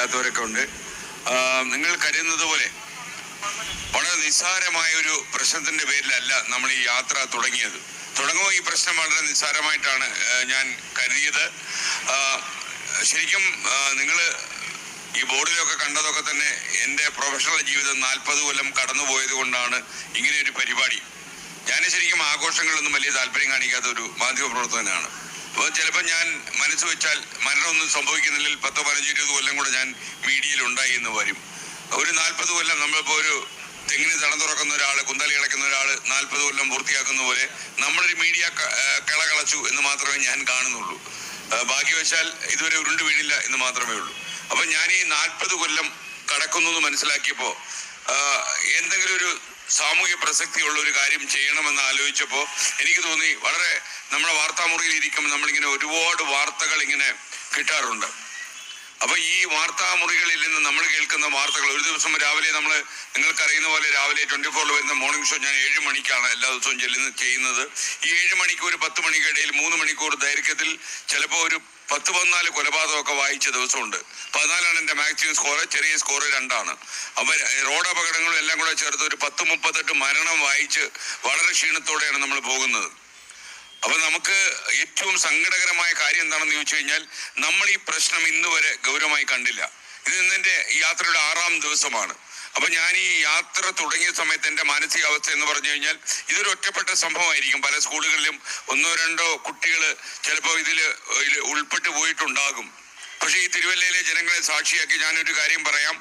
ഇല്ലാത്തവരൊക്കെ ഉണ്ട്. നിങ്ങൾ കരുതുന്നത് പോലെ വളരെ നിസ്സാരമായ ഒരു പ്രശ്നത്തിന്റെ പേരിലല്ല നമ്മൾ ഈ യാത്ര തുടങ്ങിയത്. തുടങ്ങുമ്പോൾ ഈ പ്രശ്നം വളരെ നിസ്സാരമായിട്ടാണ് ഞാൻ കരുതിയത്. ശരിക്കും നിങ്ങൾ ഈ ബോർഡിലൊക്കെ കണ്ടതൊക്കെ തന്നെ എന്റെ പ്രൊഫഷണൽ ജീവിതം നാൽപ്പത് കൊല്ലം കടന്നു പോയത് കൊണ്ടാണ് ഇങ്ങനെ ഒരു പരിപാടി. ഞാൻ ശരിക്കും ആഘോഷങ്ങളൊന്നും വലിയ താല്പര്യം കാണിക്കാത്ത ഒരു മാധ്യമ പ്രവർത്തകനാണ് ചിലപ്പോൾ ഞാൻ മനസ്സ് വെച്ചാൽ മരണമൊന്നും സംഭവിക്കുന്നില്ലെങ്കിൽ പത്തോ പതിനഞ്ചോ ഇരുപത് കൊല്ലം കൂടെ ഞാൻ മീഡിയയിൽ ഉണ്ടായി എന്ന് വരും. ഒരു നാൽപ്പത് കൊല്ലം നമ്മളിപ്പോൾ ഒരു തെങ്ങിന് തടം തുറക്കുന്ന ഒരാൾ കുന്തലി കിടക്കുന്ന ഒരാൾ നാൽപ്പത് കൊല്ലം പൂർത്തിയാക്കുന്ന പോലെ നമ്മളൊരു മീഡിയ കിള കളച്ചു എന്ന് മാത്രമേ ഞാൻ കാണുന്നുള്ളൂ. ബാക്കി വെച്ചാൽ ഇതുവരെ ഉരുണ്ട് വീണില്ല എന്ന് മാത്രമേ ഉള്ളൂ. അപ്പൊ ഞാൻ ഈ നാൽപ്പത് കൊല്ലം കടക്കുന്നു എന്ന് മനസ്സിലാക്കിയപ്പോ എന്തെങ്കിലും ഒരു സാമൂഹ്യ പ്രസക്തിയുള്ള ഒരു കാര്യം ചെയ്യണമെന്ന് ആലോചിച്ചപ്പോൾ എനിക്ക് തോന്നി വളരെ നമ്മുടെ വാർത്താമുറിയിൽ ഇരിക്കുമ്പോൾ നമ്മളിങ്ങനെ ഒരുപാട് വാർത്തകൾ ഇങ്ങനെ കിട്ടാറുണ്ട്. അപ്പൊ ഈ വാർത്താ മുറികളിൽ നിന്ന് നമ്മൾ കേൾക്കുന്ന വാർത്തകൾ ഒരു ദിവസം രാവിലെ നമ്മൾ നിങ്ങൾക്കറിയുന്ന പോലെ രാവിലെ ട്വന്റി ഫോറിൽ വരുന്ന മോർണിംഗ് ഷോ ഞാൻ ഏഴ് മണിക്കാണ് എല്ലാ ദിവസവും ചെല്ലുന്ന ചെയ്യുന്നത്. ഈ ഏഴ് മണിക്കൂർ പത്ത് മണിക്കിടയിൽ മൂന്ന് മണിക്കൂർ ദൈർഘ്യത്തിൽ ചിലപ്പോൾ ഒരു പത്ത് പതിനാല് കൊലപാതകമൊക്കെ വായിച്ച ദിവസമുണ്ട്. പതിനാലാണ് എന്റെ മാക്സിമം സ്കോർ ചെറിയ സ്കോർ രണ്ടാണ്. അപ്പൊ റോഡ് അപകടങ്ങളും എല്ലാം കൂടെ ചേർത്ത് ഒരു പത്ത് മുപ്പത്തെട്ട് മരണം വായിച്ച് വളരെ ക്ഷീണത്തോടെയാണ് നമ്മൾ പോകുന്നത്. അപ്പൊ നമുക്ക് ഏറ്റവും സങ്കടകരമായ കാര്യം എന്താണെന്ന് ചോദിച്ചു കഴിഞ്ഞാൽ നമ്മൾ ഈ പ്രശ്നം ഇന്ന് വരെ ഗൗരവമായി കണ്ടില്ല. ഇത് ഇന്നെന്റെ യാത്രയുടെ ആറാം ദിവസമാണ്. അപ്പൊ ഞാൻ ഈ യാത്ര തുടങ്ങിയ സമയത്ത് എന്റെ മാനസികാവസ്ഥ എന്ന് പറഞ്ഞു കഴിഞ്ഞാൽ ഇതൊരു ഒറ്റപ്പെട്ട സംഭവമായിരിക്കും. പല സ്കൂളുകളിലും ഒന്നോ രണ്ടോ കുട്ടികൾ ചിലപ്പോൾ ഇതിൽ ഉൾപ്പെട്ടു പോയിട്ടുണ്ടാകും. പക്ഷേ ഈ തിരുവല്ലയിലെ ജനങ്ങളെ സാക്ഷിയാക്കി ഞാനൊരു കാര്യം പറയാം.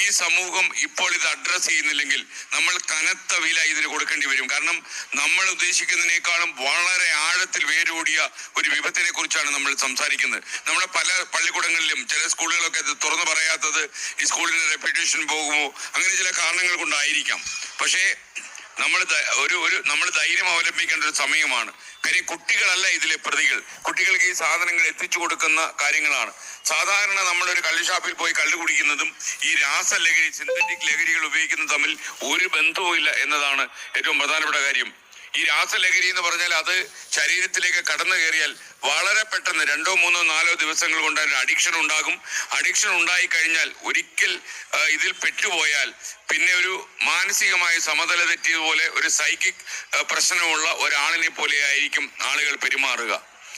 ഈ സമൂഹം ഇപ്പോൾ ഇത് അഡ്രസ് ചെയ്യുന്നില്ലെങ്കിൽ നമ്മൾ കനത്ത വില ഇതിന് കൊടുക്കേണ്ടി വരും. കാരണം നമ്മൾ ഉദ്ദേശിക്കുന്നതിനേക്കാളും വളരെ ആഴത്തിൽ വേരൂടിയ ഒരു വിപത്തിനെ കുറിച്ചാണ് നമ്മൾ സംസാരിക്കുന്നത്. നമ്മുടെ പല പള്ളിക്കൂടങ്ങളിലും ചില സ്കൂളുകളൊക്കെ ഇത് തുറന്നു പറയാത്തത് ഈ സ്കൂളിന്റെ റെപ്യൂട്ടേഷൻ പോകുമോ? അങ്ങനെ ചില കാരണങ്ങൾ കൊണ്ടായിരിക്കാം പക്ഷേ നമ്മൾ ഒരു ഒരു നമ്മൾ ധൈര്യം അവലംബിക്കേണ്ട ഒരു സമയമാണ്. കാര്യം കുട്ടികളല്ല ഇതിലെ പ്രതികൾ. കുട്ടികൾക്ക് ഈ സാധനങ്ങൾ എത്തിച്ചു കൊടുക്കുന്ന കാര്യങ്ങളാണ്. സാധാരണ നമ്മളൊരു കള്ളുഷാപ്പിൽ പോയി കള്ളു കുടിക്കുന്നതും ഈ രാസ രാസലഹരി സിന്തറ്റിക് ലഹരികൾ ഉപയോഗിക്കുന്നതും തമ്മിൽ ഒരു ബന്ധവുമില്ല എന്നതാണ് ഏറ്റവും പ്രധാനപ്പെട്ട കാര്യം. ഈ രാസലഹരി എന്ന് പറഞ്ഞാൽ അത് ശരീരത്തിലേക്ക് കടന്നു കയറിയാൽ വളരെ പെട്ടെന്ന് രണ്ടോ മൂന്നോ നാലോ ദിവസങ്ങൾ കൊണ്ട് അതിന് അഡിക്ഷൻ ഉണ്ടാകും. അഡിക്ഷൻ ഉണ്ടായി കഴിഞ്ഞാൽ ഒരിക്കൽ ഇതിൽ പെട്ടുപോയാൽ പിന്നെ ഒരു മാനസികമായ സമതല തെറ്റിയതുപോലെ ഒരു സൈക്കിക് പ്രശ്നമുള്ള ഒരാളിനെ പോലെ ആയിരിക്കും ആളുകൾ പെരുമാറുക.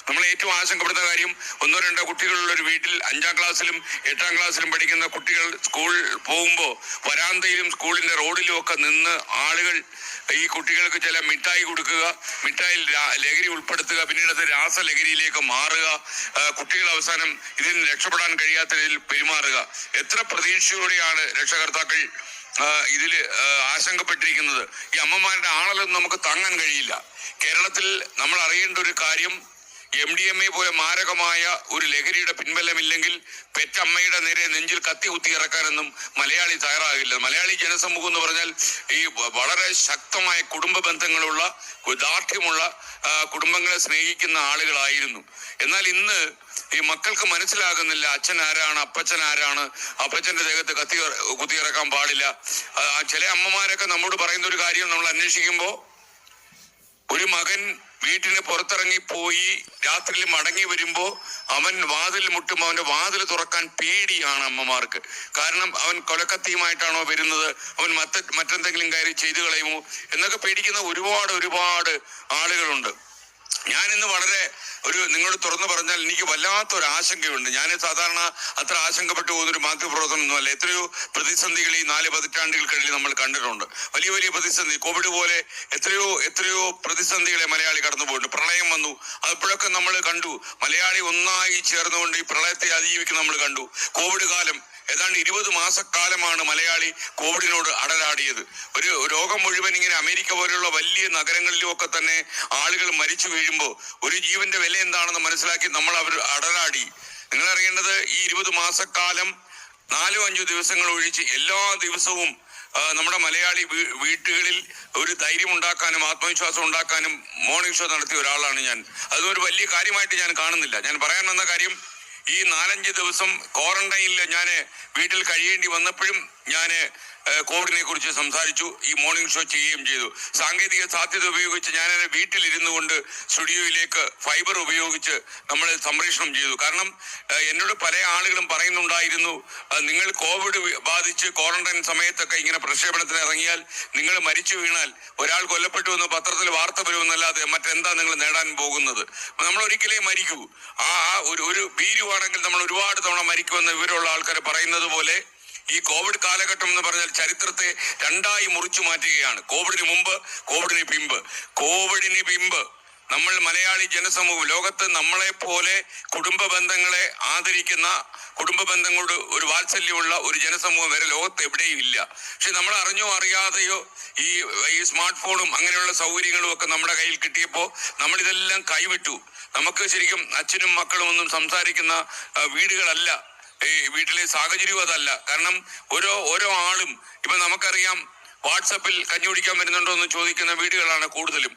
നമ്മൾ ഏറ്റവും ആശങ്കപ്പെടുന്ന കാര്യം ഒന്നോ രണ്ടോ കുട്ടികളുള്ള ഒരു വീട്ടിൽ അഞ്ചാം ക്ലാസ്സിലും എട്ടാം ക്ലാസ്സിലും പഠിക്കുന്ന കുട്ടികൾ സ്കൂൾ പോകുമ്പോൾ വരാന്തയിലും സ്കൂളിന്റെ റോഡിലും ഒക്കെ നിന്ന് ആളുകൾ ഈ കുട്ടികൾക്ക് ചില മിഠായി കൊടുക്കുക മിഠായിൽ ലഹരി ഉൾപ്പെടുത്തുക പിന്നീട് അത് രാസലഹരിയിലേക്ക് മാറുക കുട്ടികൾ അവസാനം ഇതിൽ നിന്ന് രക്ഷപ്പെടാൻ കഴിയാത്ത രീതിയിൽ പെരുമാറുക. എത്ര പ്രതീക്ഷയോടെയാണ് രക്ഷകർത്താക്കൾ ഇതിൽ ആശങ്കപ്പെട്ടിരിക്കുന്നത്? ഈ അമ്മമാരുടെ ആണലൊന്നും നമുക്ക് താങ്ങാൻ കഴിയില്ല. കേരളത്തിൽ നമ്മൾ അറിയേണ്ട ഒരു കാര്യം എം ഡി എം എ പോലെ മാരകമായ ഒരു ലഹരിയുടെ പിൻബലമില്ലെങ്കിൽ പെറ്റമ്മയുടെ നേരെ നെഞ്ചിൽ കത്തി കുത്തി ഇറക്കാനൊന്നും മലയാളി തയ്യാറാകില്ല. മലയാളി ജനസമൂഹം എന്ന് പറഞ്ഞാൽ ഈ വളരെ ശക്തമായ കുടുംബ ബന്ധങ്ങളുള്ള ദാർഢ്യമുള്ള കുടുംബങ്ങളെ സ്നേഹിക്കുന്ന ആളുകളായിരുന്നു. എന്നാൽ ഇന്ന് ഈ മക്കൾക്ക് മനസ്സിലാകുന്നില്ല അച്ഛൻ ആരാണ് അപ്പച്ചൻ ആരാണ് അപ്പച്ചന്റെ ദേഹത്ത് കത്തി കുത്തി കുത്തിയിറക്കാൻ പാടില്ല. ചില അമ്മമാരൊക്കെ നമ്മോട് പറയുന്ന ഒരു കാര്യം നമ്മൾ അന്വേഷിക്കുമ്പോൾ ഒരു മകൻ വീട്ടിന് പുറത്തിറങ്ങി പോയി രാത്രിയിൽ മടങ്ങി വരുമ്പോ അവൻ വാതിൽ മുട്ടും അവന്റെ വാതിൽ തുറക്കാൻ പേടിയാണ് അമ്മമാർക്ക്. കാരണം അവൻ കൊലക്കത്തിയുമായിട്ടാണോ വരുന്നത്? അവൻ മറ്റ മറ്റെന്തെങ്കിലും കാര്യം ചെയ്തു കളയുമോ? എന്നൊക്കെ പേടിക്കുന്ന ഒരുപാട് ഒരുപാട് ആളുകളുണ്ട്. ഞാൻ ഇന്ന് വളരെ ഒരു നിങ്ങളോട് തുറന്നു പറഞ്ഞാൽ എനിക്ക് വല്ലാത്തൊരു ആശങ്കയുണ്ട്. ഞാൻ സാധാരണ അത്ര ആശങ്കപ്പെട്ടു പോകുന്ന ഒരു മാധ്യമപ്രവർത്തനമൊന്നുമല്ല എത്രയോ പ്രതിസന്ധികൾ ഈ നാല് പതിറ്റാണ്ടുകൾക്കിടയിൽ നമ്മൾ കണ്ടിട്ടുണ്ട്. വലിയ വലിയ പ്രതിസന്ധി. കോവിഡ് പോലെ എത്രയോ എത്രയോ പ്രതിസന്ധികളെ മലയാളി കടന്നു പോയിട്ടുണ്ട് പ്രളയം വന്നു. അപ്പോഴൊക്കെ നമ്മൾ കണ്ടു. മലയാളി ഒന്നായി ചേർന്നുകൊണ്ട് ഈ പ്രളയത്തെ അതിജീവിക്കുന്ന നമ്മൾ കണ്ടു. കോവിഡ് കാലം ഏതാണ്ട് ഇരുപത് മാസക്കാലമാണ് മലയാളി കോവിഡിനോട് അടരാടിയത്. ഒരു രോഗം മുഴുവൻ ഇങ്ങനെ അമേരിക്ക പോലെയുള്ള വലിയ നഗരങ്ങളിലും ഒക്കെ തന്നെ ആളുകൾ മരിച്ചു വീഴുമ്പോൾ ഒരു ജീവന്റെ വില എന്താണെന്ന് മനസ്സിലാക്കി നമ്മൾ അവർ അടരാടി. നിങ്ങൾ അറിയേണ്ടത് ഈ ഇരുപത് മാസക്കാലം നാലോ അഞ്ചോ ദിവസങ്ങൾ ഒഴിച്ച് എല്ലാ ദിവസവും നമ്മുടെ മലയാളി വീട്ടുകളിൽ ഒരു ധൈര്യം ഉണ്ടാക്കാനും ആത്മവിശ്വാസം ഉണ്ടാക്കാനും മോർണിംഗ് ഷോ നടത്തിയ ഒരാളാണ് ഞാൻ. അതൊരു വലിയ കാര്യമായിട്ട് ഞാൻ കാണുന്നില്ല. ഞാൻ പറയാൻ വന്ന കാര്യം ഈ നാലഞ്ച് ദിവസം ക്വാറന്റൈനിൽ ഞാൻ വീട്ടിൽ കഴിയേണ്ടി വന്നപ്പോഴും ഞാൻ കോവിഡിനെ കുറിച്ച് സംസാരിച്ചു ഈ മോർണിംഗ് ഷോ ചെയ്യുകയും ചെയ്തു. സാങ്കേതിക സാധ്യത ഉപയോഗിച്ച് ഞാൻ എന്നെ വീട്ടിലിരുന്നു കൊണ്ട് സ്റ്റുഡിയോയിലേക്ക് ഫൈബർ ഉപയോഗിച്ച് നമ്മൾ സംപ്രേഷണം ചെയ്തു. കാരണം എന്നോട് പല ആളുകളും പറയുന്നുണ്ടായിരുന്നു നിങ്ങൾ കോവിഡ് ബാധിച്ച് ക്വാറന്റൈൻ സമയത്തൊക്കെ ഇങ്ങനെ പ്രക്ഷേപണത്തിന് ഇറങ്ങിയാൽ നിങ്ങൾ മരിച്ചു വീണാൽ ഒരാൾ കൊല്ലപ്പെട്ടു എന്ന് പത്രത്തിൽ വാർത്ത വരുമെന്നല്ലാതെ മറ്റെന്താ നിങ്ങൾ നേടാൻ പോകുന്നത്? നമ്മൾ ഒരിക്കലേ മരിക്കൂ. ആ ഒരു ഒരു ഭീരുവാണെങ്കിൽ നമ്മൾ ഒരുപാട് തവണ മരിക്കുമെന്ന് വിവരമുള്ള ആൾക്കാർ പറയുന്നത് പോലെ ഈ കോവിഡ് കാലഘട്ടം എന്ന് പറഞ്ഞാൽ ചരിത്രത്തെ രണ്ടായി മുറിച്ചു മാറ്റുകയാണ്. കോവിഡിന് മുമ്പ് കോവിഡിന് പിമ്പ്. കോവിഡിന് പിമ്പ്. നമ്മൾ മലയാളി ജനസമൂഹം ലോകത്ത് നമ്മളെ പോലെ കുടുംബ ബന്ധങ്ങളെ ആദരിക്കുന്ന കുടുംബ ബന്ധങ്ങളോട് ഒരു വാത്സല്യമുള്ള ഒരു ജനസമൂഹം വരെ ലോകത്ത് എവിടെയും ഇല്ല. പക്ഷെ നമ്മൾ അറിഞ്ഞോ അറിയാതെയോ ഈ ഈ സ്മാർട്ട് ഫോണും അങ്ങനെയുള്ള സൗകര്യങ്ങളും ഒക്കെ നമ്മുടെ കയ്യിൽ കിട്ടിയപ്പോൾ നമ്മളിതെല്ലാം കൈവിട്ടു. നമുക്ക് ശരിക്കും അച്ഛനും മക്കളും ഒന്നും സംസാരിക്കുന്ന വീടുകളല്ല. ഈ വീട്ടിലെ സാഹചര്യവും അതല്ല. കാരണം ഓരോ ഓരോ ആളും ഇപ്പൊ നമുക്കറിയാം വാട്സപ്പിൽ കഞ്ഞി കുടിക്കാൻ വരുന്നുണ്ടോ എന്ന് ചോദിക്കുന്ന വീടുകളാണ് കൂടുതലും.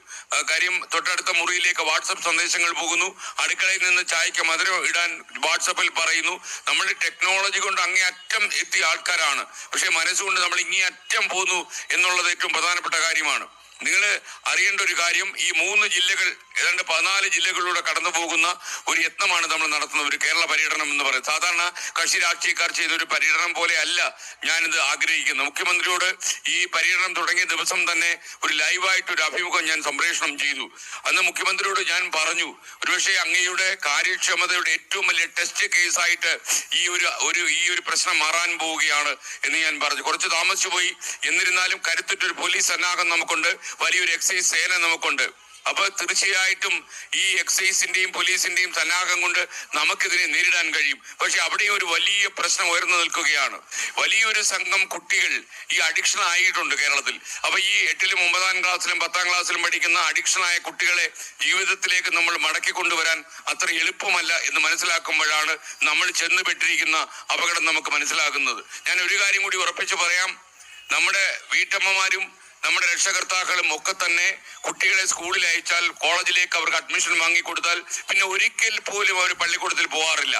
കാര്യം തൊട്ടടുത്ത മുറിയിലേക്ക് വാട്സപ്പ് സന്ദേശങ്ങൾ പോകുന്നു. അടുക്കളയിൽ നിന്ന് ചായക്ക് മധുരം ഇടാൻ വാട്സപ്പിൽ പറയുന്നു. നമ്മൾ ടെക്നോളജി കൊണ്ട് അങ്ങേയറ്റം എത്തിയ ആൾക്കാരാണ്. പക്ഷെ മനസ്സുകൊണ്ട് നമ്മൾ ഇങ്ങേയറ്റം പോന്നു എന്നുള്ളത് ഏറ്റവും പ്രധാനപ്പെട്ട കാര്യമാണ്. നിങ്ങൾ അറിയേണ്ട ഒരു കാര്യം ഈ മൂന്ന് ജില്ലകൾ ഏതാണ്ട് പതിനാല് ജില്ലകളിലൂടെ കടന്നു പോകുന്ന ഒരു യത്നമാണ് നമ്മൾ നടത്തുന്ന ഒരു കേരള പര്യടനം എന്ന് പറയുന്നത്. സാധാരണ കക്ഷി രാഷ്ട്രീയക്കാർ ചെയ്ത ഒരു പര്യടനം പോലെ അല്ല ഞാനിത് ആഗ്രഹിക്കുന്നത്. മുഖ്യമന്ത്രിയോട് ഈ പര്യടനം തുടങ്ങിയ ദിവസം തന്നെ ഒരു ലൈവായിട്ട് ഒരു അഭിമുഖം ഞാൻ സംപ്രേഷണം ചെയ്തു. അന്ന് മുഖ്യമന്ത്രിയോട് ഞാൻ പറഞ്ഞു ഒരുപക്ഷെ അങ്ങയുടെ കാര്യക്ഷമതയുടെ ഏറ്റവും വലിയ ടെസ്റ്റ് കേസായിട്ട് ഈ ഒരു ഒരു ഈ ഒരു പ്രശ്നം മാറാൻ പോവുകയാണ് എന്ന് ഞാൻ പറഞ്ഞു. കുറച്ച് താമസിച്ചു പോയി എന്നിരുന്നാലും കരുത്തുറ്റൊരു പോലീസ് സന്നാഹം നമുക്കുണ്ട്. വലിയൊരു എക്സൈസ് സേന നമുക്കുണ്ട്. അപ്പൊ തീർച്ചയായിട്ടും ഈ എക്സൈസിന്റെയും പോലീസിന്റെയും സന്നാഹം കൊണ്ട് നമുക്കിതിനെ നേരിടാൻ കഴിയും. പക്ഷെ അവിടെയും ഒരു വലിയ പ്രശ്നം ഉയർന്നു നിൽക്കുകയാണ്. വലിയൊരു സംഘം കുട്ടികൾ ഈ അഡിക്ഷൻ ആയിട്ടുണ്ട് കേരളത്തിൽ. അപ്പൊ ഈ എട്ടിലും ഒമ്പതാം ക്ലാസ്സിലും പത്താം ക്ലാസ്സിലും പഠിക്കുന്ന അഡിക്ഷൻ ആയ കുട്ടികളെ ജീവിതത്തിലേക്ക് നമ്മൾ മടക്കി കൊണ്ടുവരാൻ അത്ര എളുപ്പമല്ല എന്ന് മനസ്സിലാക്കുമ്പോഴാണ് നമ്മൾ ചെന്നുപെട്ടിരിക്കുന്ന അപകടം നമുക്ക് മനസ്സിലാകുന്നത്. ഞാൻ ഒരു കാര്യം കൂടി ഉറപ്പിച്ചു പറയാം. നമ്മുടെ വീട്ടമ്മമാരും നമ്മുടെ രക്ഷകർത്താക്കളും ഒക്കെ തന്നെ കുട്ടികളെ സ്കൂളിൽ അയച്ചാൽ കോളേജിലേക്ക് അവർക്ക് അഡ്മിഷൻ വാങ്ങിക്കൊടുത്താൽ പിന്നെ ഒരിക്കൽ പോലും അവർ പള്ളിക്കൂടത്തിൽ പോകാറില്ല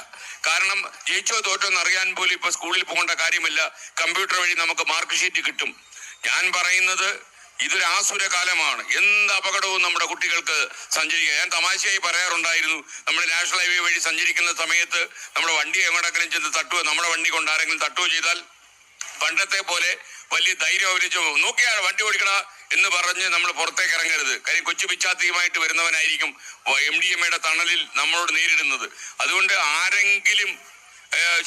കാരണം ജയിച്ചോ തോറ്റോ എന്ന് അറിയാൻ പോലും ഇപ്പൊ സ്കൂളിൽ പോകേണ്ട കാര്യമില്ല. കമ്പ്യൂട്ടർ വഴി നമുക്ക് മാർക്ക് ഷീറ്റ് കിട്ടും. ഞാൻ പറയുന്നത് ഇതൊരു ആസുര കാലമാണ്. എന്ത് അപകടവും നമ്മുടെ കുട്ടികൾക്ക് സഞ്ചരിക്കുക ഞാൻ തമാശയായി പറയാറുണ്ടായിരുന്നു. നമ്മുടെ നാഷണൽ ഹൈവേ വഴി സഞ്ചരിക്കുന്ന സമയത്ത് നമ്മുടെ വണ്ടി എങ്ങോട്ടെങ്കിലും ചെന്ന് തട്ടുക നമ്മുടെ വണ്ടി കൊണ്ട് ആരെങ്കിലും ചെയ്താൽ പണ്ടത്തെ പോലെ വലിയ ധൈര്യം അവരിച്ചു നോക്കിയാണ് വണ്ടി ഓടിക്കണ എന്ന് പറഞ്ഞ് നമ്മൾ പുറത്തേക്ക് ഇറങ്ങരുത്. കാര്യം കൊച്ചു പിച്ചാത്തിയുമായിട്ട് വരുന്നവനായിരിക്കും എം ഡി എം എയുടെ തണലിൽ നമ്മളോട് നേരിടുന്നത്. അതുകൊണ്ട് ആരെങ്കിലും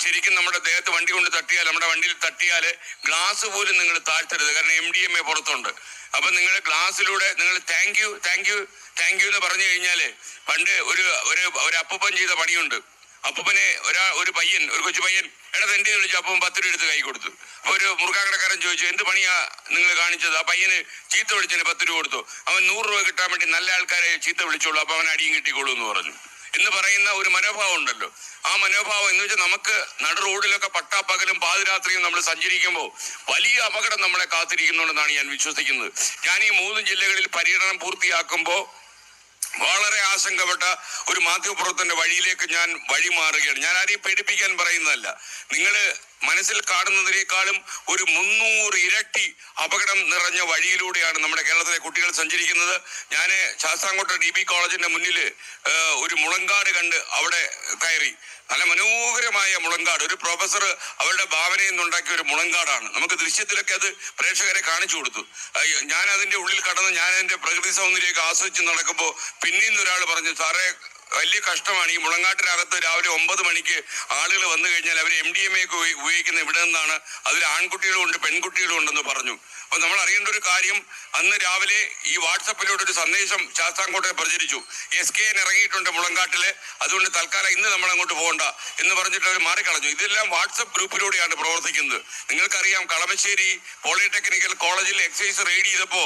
ശരിക്കും നമ്മുടെ ദേഹത്ത് വണ്ടി കൊണ്ട് തട്ടിയാൽ നമ്മുടെ വണ്ടിയിൽ തട്ടിയാൽ ഗ്ലാസ് പോലും നിങ്ങൾ താഴ്ത്തരുത്. കാരണം എം ഡി എം എ പുറത്തുണ്ട്. അപ്പൊ നിങ്ങൾ ഗ്ലാസ്സിലൂടെ നിങ്ങൾ thank you thank you thank you എന്ന് പറഞ്ഞു കഴിഞ്ഞാൽ പണ്ട് ഒരു ഒരു അപ്പൂപ്പൻ ചെയ്ത പണിയുണ്ട്. അപ്പൂപ്പനെ ഒരാ ഒരു പയ്യൻ ഒരു കൊച്ചു പയ്യൻ എടാ തെണ്ടി വിളിച്ചു അപ്പം പത്ത് രൂപ എടുത്ത് കൈ കൊടുത്തു. അപ്പൊ ഒരു മുറുക്കാക്കടക്കാരൻ ചോദിച്ചു എന്ത് പണിയാ നിങ്ങൾ കാണിച്ചത്? ആ പയ്യന് ചീത്ത വിളിച്ചതിന് പത്ത് രൂപ കൊടുത്തു. അവൻ നൂറ് രൂപ കിട്ടാൻ വേണ്ടി നല്ല ആൾക്കാരെ ചീത്ത വിളിച്ചോളൂ അപ്പൊ അവൻ അടിയും കിട്ടിക്കോളൂ എന്ന് പറഞ്ഞു. എന്ന് പറയുന്ന ഒരു മനോഭാവം ഉണ്ടല്ലോ. ആ മനോഭാവം എന്ന് വെച്ചാൽ നമുക്ക് നട റോഡിലൊക്കെ പട്ടാപ്പകലും പാതിരാത്രിയും നമ്മൾ സഞ്ചരിക്കുമ്പോൾ വലിയ അപകടം നമ്മളെ കാത്തിരിക്കുന്നുണ്ടെന്നാണ് ഞാൻ വിശ്വസിക്കുന്നത്. ഞാൻ ഈ മൂന്ന് ജില്ലകളിൽ പര്യടനം പൂർത്തിയാക്കുമ്പോൾ വളരെ ആശങ്കപ്പെട്ട ഒരു മാധ്യമപ്രവർത്തന്റെ വഴിയിലേക്ക് ഞാൻ വഴിമാറുകയാണ്. ഞാൻ ആരെയും പേടിപ്പിക്കാൻ പറയുന്നതല്ല. നിങ്ങൾ മനസ്സിൽ കാണുന്നതിനേക്കാളും ഒരു മുന്നൂറ് ഇരട്ടി അപകടം നിറഞ്ഞ വഴിയിലൂടെയാണ് നമ്മുടെ കേരളത്തിലെ കുട്ടികൾ സഞ്ചരിക്കുന്നത്. ഞാൻ ശാസ്താംകോട്ട ഡി ബി കോളേജിന്റെ മുന്നിൽ ഒരു മുളങ്കാട് കണ്ട് അവിടെ കയറി. നല്ല മനോഹരമായ മുളങ്കാട്. ഒരു പ്രൊഫസർ അവരുടെ ഭാവനയിൽ നിന്നുണ്ടാക്കിയ ഒരു മുളങ്കാടാണ്. നമുക്ക് ദൃശ്യത്തിലൊക്കെ അത് പ്രേക്ഷകരെ കാണിച്ചു കൊടുത്തു. ഞാൻ അതിന്റെ ഉള്ളിൽ കടന്ന് ഞാൻ അതിന്റെ പ്രകൃതി സൗന്ദര്യമൊക്കെ ആസ്വദിച്ച് നടക്കുമ്പോൾ പിന്നീന്ന് ഒരാൾ പറഞ്ഞു സാറേ വലിയ കഷ്ടമാണ്. ഈ മുളങ്ങാട്ടിനകത്ത് രാവിലെ ഒമ്പത് മണിക്ക് ആളുകൾ വന്നു കഴിഞ്ഞാൽ അവർ എം ഡി എം എ ഉപയോഗിക്കുന്ന ഇവിടെ നിന്നാണ്. അതിൽ ആൺകുട്ടികളും ഉണ്ട് പെൺകുട്ടികളും ഉണ്ടെന്ന് പറഞ്ഞു. അപ്പൊ നമ്മൾ അറിയേണ്ട ഒരു കാര്യം അന്ന് രാവിലെ ഈ വാട്സപ്പിലൂടെ ഒരു സന്ദേശം ശാസ്താംകോട്ടെ പ്രചരിച്ചു. എസ് കെ എൻ ഇറങ്ങിയിട്ടുണ്ട് മുളങ്കാട്ടിൽ. അതുകൊണ്ട് തൽക്കാലം ഇന്ന് നമ്മൾ അങ്ങോട്ട് പോകണ്ട എന്ന് പറഞ്ഞിട്ട് അവർ മാറിക്കളഞ്ഞു. ഇതെല്ലാം വാട്സപ്പ് ഗ്രൂപ്പിലൂടെയാണ് പ്രവർത്തിക്കുന്നത്. നിങ്ങൾക്കറിയാം കളമശ്ശേരി പോളിടെക്നിക്കൽ കോളേജിൽ എക്സൈസ് റെയ്ഡ് ചെയ്തപ്പോ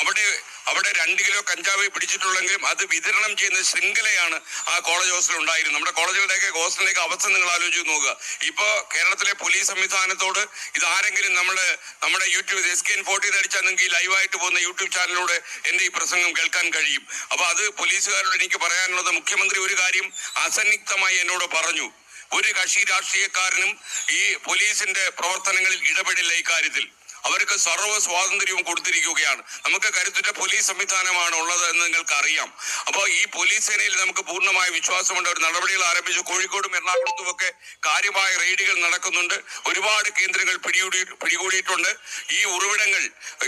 അവിടെ അവിടെ രണ്ട് കിലോ കഞ്ചാവ് പിടിച്ചിട്ടുള്ളെങ്കിലും അത് വിതരണം ചെയ്യുന്ന ശൃംഖലയാണ് ആ കോളേജ് ഹോസ്റ്റലിൽ ഉണ്ടായിരുന്നത്. നമ്മുടെ കോളേജുകളുടെയൊക്കെ ഹോസ്റ്റലിലേക്ക് അവസ്ഥ നിങ്ങൾ ആലോചിച്ച് നോക്കുക. ഇപ്പോൾ കേരളത്തിലെ പോലീസ് സംവിധാനത്തോട് ഇതാരെങ്കിലും നമ്മുടെ നമ്മുടെ YouTube S K N fourteen ഈ ലൈവായിട്ട് പോകുന്ന യൂട്യൂബ് ചാനലിലൂടെ എന്റെ ഈ പ്രസംഗം കേൾക്കാൻ കഴിയും. അപ്പോൾ അത് പോലീസുകാരോട് എനിക്ക് പറയാനുള്ളത് മുഖ്യമന്ത്രി ഒരു കാര്യം അസന്നിഗ്ധമായി എന്നോട് പറഞ്ഞു. ഒരു കക്ഷി രാഷ്ട്രീയക്കാരനും ഈ പോലീസിന്റെ പ്രവർത്തനങ്ങളിൽ ഇടപെടില്ല ഇക്കാര്യത്തിൽ അവർക്ക് സർവ സ്വാതന്ത്ര്യവും കൊടുത്തിരിക്കുകയാണ്. നമുക്ക് കരുത്തുറ്റ പോലീസ് സംവിധാനമാണ് ഉള്ളത് എന്ന് നിങ്ങൾക്ക് അറിയാം അപ്പോൾ ഈ പോലീസ് സേനയിൽ നമുക്ക് പൂർണമായ വിശ്വാസമുണ്ട്. ഒരു നടപടികൾ ആരംഭിച്ചു കോഴിക്കോടും എറണാകുളത്തും ഒക്കെ കാര്യമായ റെയ്ഡുകൾ നടക്കുന്നുണ്ട്. ഒരുപാട് കേന്ദ്രങ്ങൾ പിടികൂടി പിടികൂടിയിട്ടുണ്ട്. ഈ ഉറവിടങ്ങൾ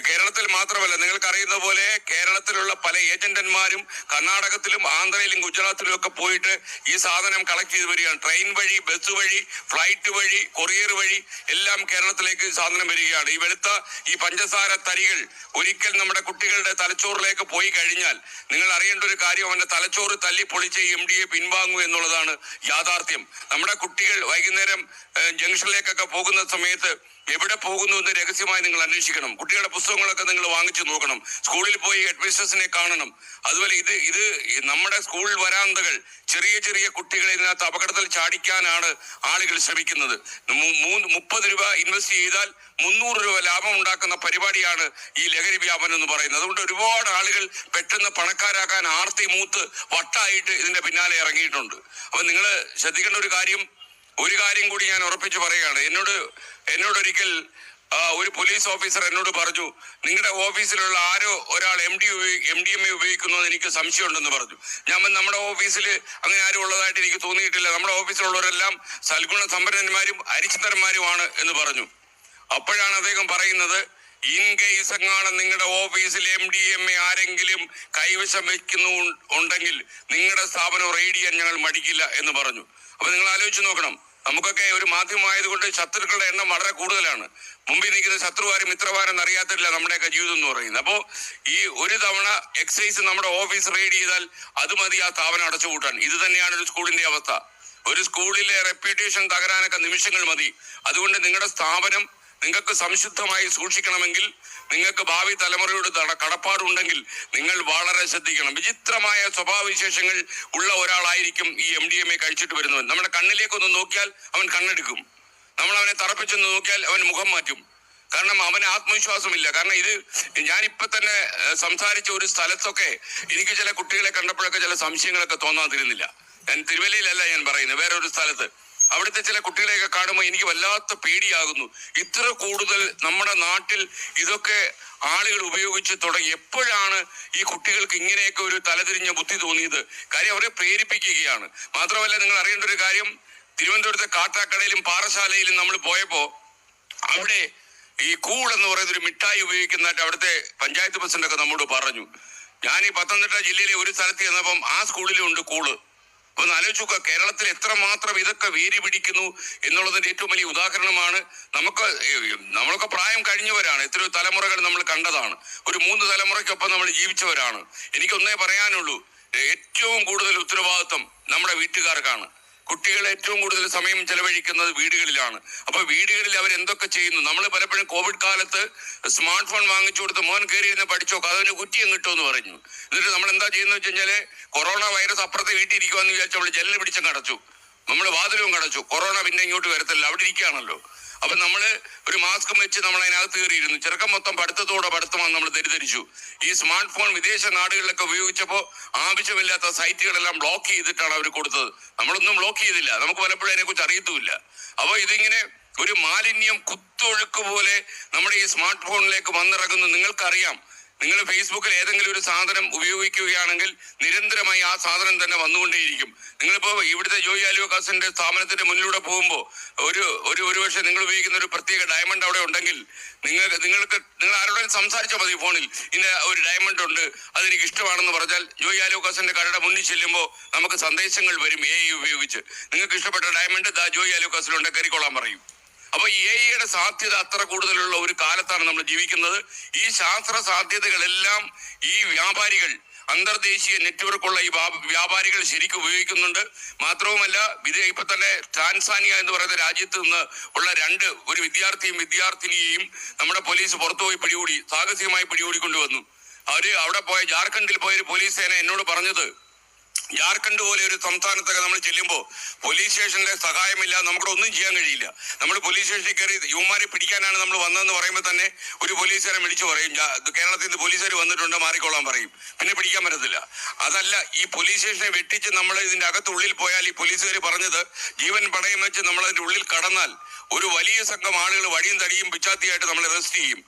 കേരളത്തിൽ മാത്രമല്ല നിങ്ങൾക്ക് അറിയുന്ന പോലെ കേരളത്തിലുള്ള പല ഏജന്റന്മാരും കർണാടകത്തിലും ആന്ധ്രയിലും ഗുജറാത്തിലും ഒക്കെ പോയിട്ട് ഈ സാധനം കളക്ട് ചെയ്ത് വരികയാണ്. ട്രെയിൻ വഴി ബസ് വഴി ഫ്ലൈറ്റ് വഴി കൊറിയർ വഴി എല്ലാം കേരളത്തിലേക്ക് സാധനം വരികയാണ്. ഈ വെളുത്ത ഈ പഞ്ചസാര തരികൾ ഒരിക്കൽ നമ്മുടെ കുട്ടികളുടെ തലച്ചോറിലേക്ക് പോയി കഴിഞ്ഞാൽ നിങ്ങൾ അറിയേണ്ട ഒരു കാര്യം അവന്റെ തലച്ചോറ് തല്ലി പൊളിച്ച് എം ഡി എ പിൻവാങ്ങൂ എന്നുള്ളതാണ് യാഥാർത്ഥ്യം. നമ്മുടെ കുട്ടികൾ വൈകുന്നേരം ജംഗ്ഷനിലേക്കൊക്കെ പോകുന്ന സമയത്ത് എവിടെ പോകുന്നു എന്ന് രഹസ്യമായി നിങ്ങൾ അന്വേഷിക്കണം. കുട്ടികളുടെ പുസ്തകങ്ങളൊക്കെ നിങ്ങൾ വാങ്ങിച്ചു നോക്കണം. സ്കൂളിൽ പോയി അഡ്മിനിസ്ട്രേഷനെ കാണണം. അതുപോലെ ഇത് ഇത് നമ്മുടെ സ്കൂൾ വരാന്തകൾ ചെറിയ ചെറിയ കുട്ടികളെ ഇതിനകത്ത് അപകടത്തിൽ ചാടിക്കാനാണ് ആളുകൾ ശ്രമിക്കുന്നത്. മുപ്പത് രൂപ ഇൻവെസ്റ്റ് ചെയ്താൽ മുന്നൂറ് രൂപ ലാഭം ഉണ്ടാക്കുന്ന പരിപാടിയാണ് ഈ ലഹരി വ്യാപനം എന്ന് പറയുന്നത്. അതുകൊണ്ട് ഒരുപാട് ആളുകൾ പെട്ടെന്ന് പണക്കാരാക്കാൻ ആർത്തി മൂത്ത് വട്ടായിട്ട് ഇതിന്റെ പിന്നാലെ ഇറങ്ങിയിട്ടുണ്ട്. അപ്പൊ നിങ്ങൾ ശ്രദ്ധിക്കേണ്ട ഒരു കാര്യം ഒരു കാര്യം കൂടി ഞാൻ ഉറപ്പിച്ചു പറയുകയാണ്. എന്നോട് എന്നോടൊരിക്കൽ ഒരു പോലീസ് ഓഫീസർ എന്നോട് പറഞ്ഞു നിങ്ങളുടെ ഓഫീസിലുള്ള ആരോ ഒരാൾ M D M D M A ഉപയോഗിക്കുന്നു എനിക്ക് സംശയമുണ്ടെന്ന് പറഞ്ഞു. ഞാൻ നമ്മുടെ ഓഫീസിൽ അങ്ങനെ ആരും ഉള്ളതായിട്ട് എനിക്ക് തോന്നിയിട്ടില്ല. നമ്മുടെ ഓഫീസിലുള്ളവരെല്ലാം സൽഗുണ സമ്പന്നന്മാരും അരിച്ചിതന്മാരുമാണ് എന്ന് പറഞ്ഞു. അപ്പോഴാണ് അദ്ദേഹം പറയുന്നത് ഇൻ കേസ് എങ്ങാണ് നിങ്ങളുടെ ഓഫീസിൽ എം ഡി എം എ ആരെങ്കിലും കൈവശം വെക്കുന്നു ഉണ്ടെങ്കിൽ നിങ്ങളുടെ സ്ഥാപനം റെയ്ഡ് ചെയ്യാൻ ഞങ്ങൾ മടിക്കില്ല എന്ന് പറഞ്ഞു. അപ്പൊ നിങ്ങൾ ആലോചിച്ച് നോക്കണം. നമുക്കൊക്കെ ഒരു മാധ്യമമായതുകൊണ്ട് ശത്രുക്കളുടെ എണ്ണം വളരെ കൂടുതലാണ്. മുമ്പിൽ നിൽക്കുന്ന ശത്രുവാരും മിത്രവാരും അറിയാത്തില്ല നമ്മുടെയൊക്കെ ജീവിതം എന്ന് പറയുന്നത്. അപ്പോൾ ഈ ഒരു തവണ എക്സൈസ് നമ്മുടെ ഓഫീസ് റെയ്ഡ് ചെയ്താൽ അത് മതി ആ സ്ഥാപനം അടച്ചുപൂട്ടാൻ ഇത് തന്നെയാണ് ഒരു സ്കൂളിന്റെ അവസ്ഥ. ഒരു സ്കൂളിലെ റെപ്യൂട്ടേഷൻ തകരാനൊക്കെ നിമിഷങ്ങൾ മതി. അതുകൊണ്ട് നിങ്ങളുടെ സ്ഥാപനം നിങ്ങൾക്ക് സംശുദ്ധമായി സൂക്ഷിക്കണമെങ്കിൽ നിങ്ങൾക്ക് ഭാവി തലമുറയോട് കടപ്പാടുണ്ടെങ്കിൽ നിങ്ങൾ വളരെ ശ്രദ്ധിക്കണം. വിചിത്രമായ സ്വഭാവവിശേഷങ്ങൾ ഉള്ള ഒരാളായിരിക്കും ഈ എം ഡി എം എ കഴിച്ചിട്ട് വരുന്നത് നമ്മുടെ കണ്ണിലേക്കൊന്ന് നോക്കിയാൽ അവൻ കണ്ണെടുക്കും. നമ്മൾ അവനെ തറപ്പിച്ചൊന്ന് നോക്കിയാൽ അവൻ മുഖം മാറ്റും. കാരണം അവന് ആത്മവിശ്വാസമില്ല. കാരണം ഇത് ഞാനിപ്പൊ തന്നെ സംസാരിച്ച ഒരു സ്ഥലത്തൊക്കെ എനിക്ക് ചില കുട്ടികളെ കണ്ടപ്പോഴൊക്കെ ചില സംശയങ്ങളൊക്കെ തോന്നാതിരുന്നില്ല. ഞാൻ തിരുവല്ലയിലല്ല ഞാൻ പറയുന്നത് വേറൊരു സ്ഥലത്ത്. അവിടുത്തെ ചില കുട്ടികളെയൊക്കെ കാണുമ്പോൾ എനിക്ക് വല്ലാത്ത പേടിയാകുന്നു. ഇത്ര കൂടുതൽ നമ്മുടെ നാട്ടിൽ ഇതൊക്കെ ആളുകൾ ഉപയോഗിച്ച് തുടങ്ങി. എപ്പോഴാണ് ഈ കുട്ടികൾക്ക് ഇങ്ങനെയൊക്കെ ഒരു തലതിരിഞ്ഞ ബുദ്ധി തോന്നിയത്? കാര്യം അവരെ പ്രേരിപ്പിക്കുകയാണ്. മാത്രമല്ല നിങ്ങൾ അറിയേണ്ട ഒരു കാര്യം. തിരുവനന്തപുരത്തെ കാട്ടാക്കടയിലും പാറശാലയിലും നമ്മൾ പോയപ്പോ അവിടെ ഈ കൂൾ എന്ന് പറയുന്ന ഒരു മിഠായി ഉപയോഗിക്കുന്നതായിട്ട് അവിടുത്തെ പഞ്ചായത്ത് പ്രസിഡന്റ് ഒക്കെ നമ്മോട് പറഞ്ഞു. ഞാൻ ഈ പത്തനംതിട്ട ജില്ലയിലെ ഒരു സ്ഥലത്ത് ചെന്നപ്പം ആ സ്കൂളിലും ഉണ്ട് കൂൾ. ഒന്ന് ആലോചിച്ച് നോക്കുക. കേരളത്തിൽ എത്രമാത്രം ഇതൊക്കെ വേരി പിടിക്കുന്നു എന്നുള്ളതിന്റെ ഏറ്റവും വലിയ ഉദാഹരണമാണ് നമുക്ക് നമ്മളൊക്കെ പ്രായം കഴിഞ്ഞവരാണ്. എത്രയോ തലമുറകൾ നമ്മൾ കണ്ടതാണ്. ഒരു മൂന്ന് തലമുറയ്ക്കൊപ്പം നമ്മൾ ജീവിച്ചവരാണ്. എനിക്കൊന്നേ പറയാനുള്ളൂ. ഏറ്റവും കൂടുതൽ ഉത്തരവാദിത്വം നമ്മുടെ വീട്ടുകാർക്കാണ്. കുട്ടികൾ ഏറ്റവും കൂടുതൽ സമയം ചെലവഴിക്കുന്നത് വീടുകളിലാണ്. അപ്പൊ വീടുകളിൽ അവർ എന്തൊക്കെ ചെയ്യുന്നു? നമ്മൾ പലപ്പോഴും കോവിഡ് കാലത്ത് സ്മാർട്ട് ഫോൺ വാങ്ങിച്ചു കൊടുത്ത് മോൻ കയറി ഇരുന്ന് പഠിച്ചോ അതിന് കുറ്റിയും കിട്ടുമെന്ന് പറഞ്ഞു. എന്നിട്ട് നമ്മൾ എന്താ ചെയ്യുന്നത് വെച്ച് കഴിഞ്ഞാൽ കൊറോണ വൈറസ് അപ്പുറത്തെ വീട്ടിൽ ഇരിക്കുവാന്ന് വിചാരിച്ചു നമ്മൾ ജെല്ല് പിടിച്ചും കടച്ചു. നമ്മൾ വാതിലും കടച്ചു. കൊറോണ പിന്നെ ഇങ്ങോട്ട് വരത്തില്ല. അവിടെ ഇരിക്കുകയാണല്ലോ. അപ്പൊ നമ്മൾ ഒരു മാസ്ക് വെച്ച് നമ്മൾ അതിനകത്ത് കയറിയിരുന്നു. ചെറുക്കം മൊത്തം പഠിത്തത്തോടെ പഠിത്തമാണ് നമ്മൾ തെറ്റിദ്ധരിച്ചു. ഈ സ്മാർട്ട് ഫോൺ വിദേശ നാടുകളിലൊക്കെ ഉപയോഗിച്ചപ്പോൾ ആവശ്യമില്ലാത്ത സൈറ്റുകളെല്ലാം ബ്ലോക്ക് ചെയ്തിട്ടാണ് അവർ കൊടുത്തത്. നമ്മളൊന്നും ബ്ലോക്ക് ചെയ്തില്ല. നമുക്ക് പലപ്പോഴും അതിനെക്കുറിച്ച് അറിയത്തുമില്ല. അപ്പോൾ ഇതിങ്ങനെ ഒരു മാലിന്യം കുത്തൊഴുക്ക് പോലെ നമ്മുടെ ഈ സ്മാർട്ട് ഫോണിലേക്ക് വന്നിറങ്ങുന്നു നിങ്ങൾക്കറിയാം. നിങ്ങൾ ഫേസ്ബുക്കിൽ ഏതെങ്കിലും ഒരു സാധനം ഉപയോഗിക്കുകയാണെങ്കിൽ നിരന്തരമായി ആ സാധനം തന്നെ വന്നുകൊണ്ടേയിരിക്കും. നിങ്ങളിപ്പോ ഇവിടുത്തെ ജോയി ആലുവക്കാസിന്റെ സ്ഥാപനത്തിന്റെ മുന്നിലൂടെ പോകുമ്പോൾ ഒരു ഒരു ഒരുപക്ഷെ നിങ്ങൾ ഉപയോഗിക്കുന്ന ഒരു പ്രത്യേക ഡയമണ്ട് അവിടെ ഉണ്ടെങ്കിൽ നിങ്ങൾക്ക് നിങ്ങൾക്ക് നിങ്ങൾ ആരോടും സംസാരിച്ചാൽ മതി ഫോണിൽ. ഇന്ന ഒരു ഡയമണ്ട് ഉണ്ട് അതെനിക്ക് ഇഷ്ടമാണെന്ന് പറഞ്ഞാൽ ജോയി ആലുവക്കാസിന്റെ കടയുടെ മുന്നിൽ ചെല്ലുമ്പോൾ നമുക്ക് സന്ദേശങ്ങൾ വരും എ ഉപയോഗിച്ച്. നിങ്ങൾക്ക് ഇഷ്ടപ്പെട്ട ഡയമണ്ട് ദാ ജോയി ആലുവക്കാസിലുണ്ട് കയറിക്കൊള്ളാൻ പറയും. അപ്പൊ എ ഐയുടെ സാധ്യത അത്ര കൂടുതലുള്ള ഒരു കാലത്താണ് നമ്മൾ ജീവിക്കുന്നത്. ഈ ശാസ്ത്ര സാധ്യതകളെല്ലാം ഈ വ്യാപാരികൾ അന്തർദേശീയ നെറ്റ്വർക്കുള്ള ഈ വ്യാപാരികൾ ശരിക്കും ഉപയോഗിക്കുന്നുണ്ട്. മാത്രവുമല്ല ഇത് ഇപ്പൊ തന്നെ ടാൻസാനിയ എന്ന് പറയുന്ന രാജ്യത്ത് നിന്ന് ഉള്ള രണ്ട് ഒരു വിദ്യാർത്ഥിയും വിദ്യാർത്ഥിനിയെയും നമ്മുടെ പോലീസ് പുറത്തുപോയി പിടികൂടി സാഹസികമായി പിടികൂടി കൊണ്ടുവന്നു അവർ അവിടെ പോയ ജാർഖണ്ഡിൽ പോയ ഒരു പോലീസ് സേന എന്നോട് പറഞ്ഞത് ജാർഖണ്ഡ് പോലെ ഒരു സംസ്ഥാനത്തൊക്കെ നമ്മൾ ചെല്ലുമ്പോൾ പോലീസ് സ്റ്റേഷന്റെ സഹായമില്ല നമുക്ക് ഒന്നും ചെയ്യാൻ കഴിയില്ല. നമ്മൾ പോലീസ് സ്റ്റേഷനിൽ കയറി യുവമാരെ പിടിക്കാനാണ് നമ്മൾ വന്നതെന്ന് പറയുമ്പോൾ തന്നെ ഒരു പോലീസുകാരെ വിളിച്ചു പറയും "ജാ- കേരളത്തിൽ നിന്ന് പോലീസുകാർ വന്നിട്ടുണ്ട് മാറിക്കോളാൻ പറയും. പിന്നെ പിടിക്കാൻ പറ്റത്തില്ല. അതല്ല ഈ പോലീസ് സ്റ്റേഷനെ വെട്ടിച്ച് നമ്മൾ ഇതിന്റെ അകത്തുള്ളിൽ പോയാൽ ഈ പോലീസുകാർ പറഞ്ഞത് ജീവൻ പടയം വെച്ച് നമ്മൾ അതിന്റെ ഉള്ളിൽ കടന്നാൽ ഒരു വലിയ സംഘം ആളുകൾ വഴിയും തടിയും പിച്ചാത്തിയായിട്ട് നമ്മൾ അറസ്റ്റ് ചെയ്യും.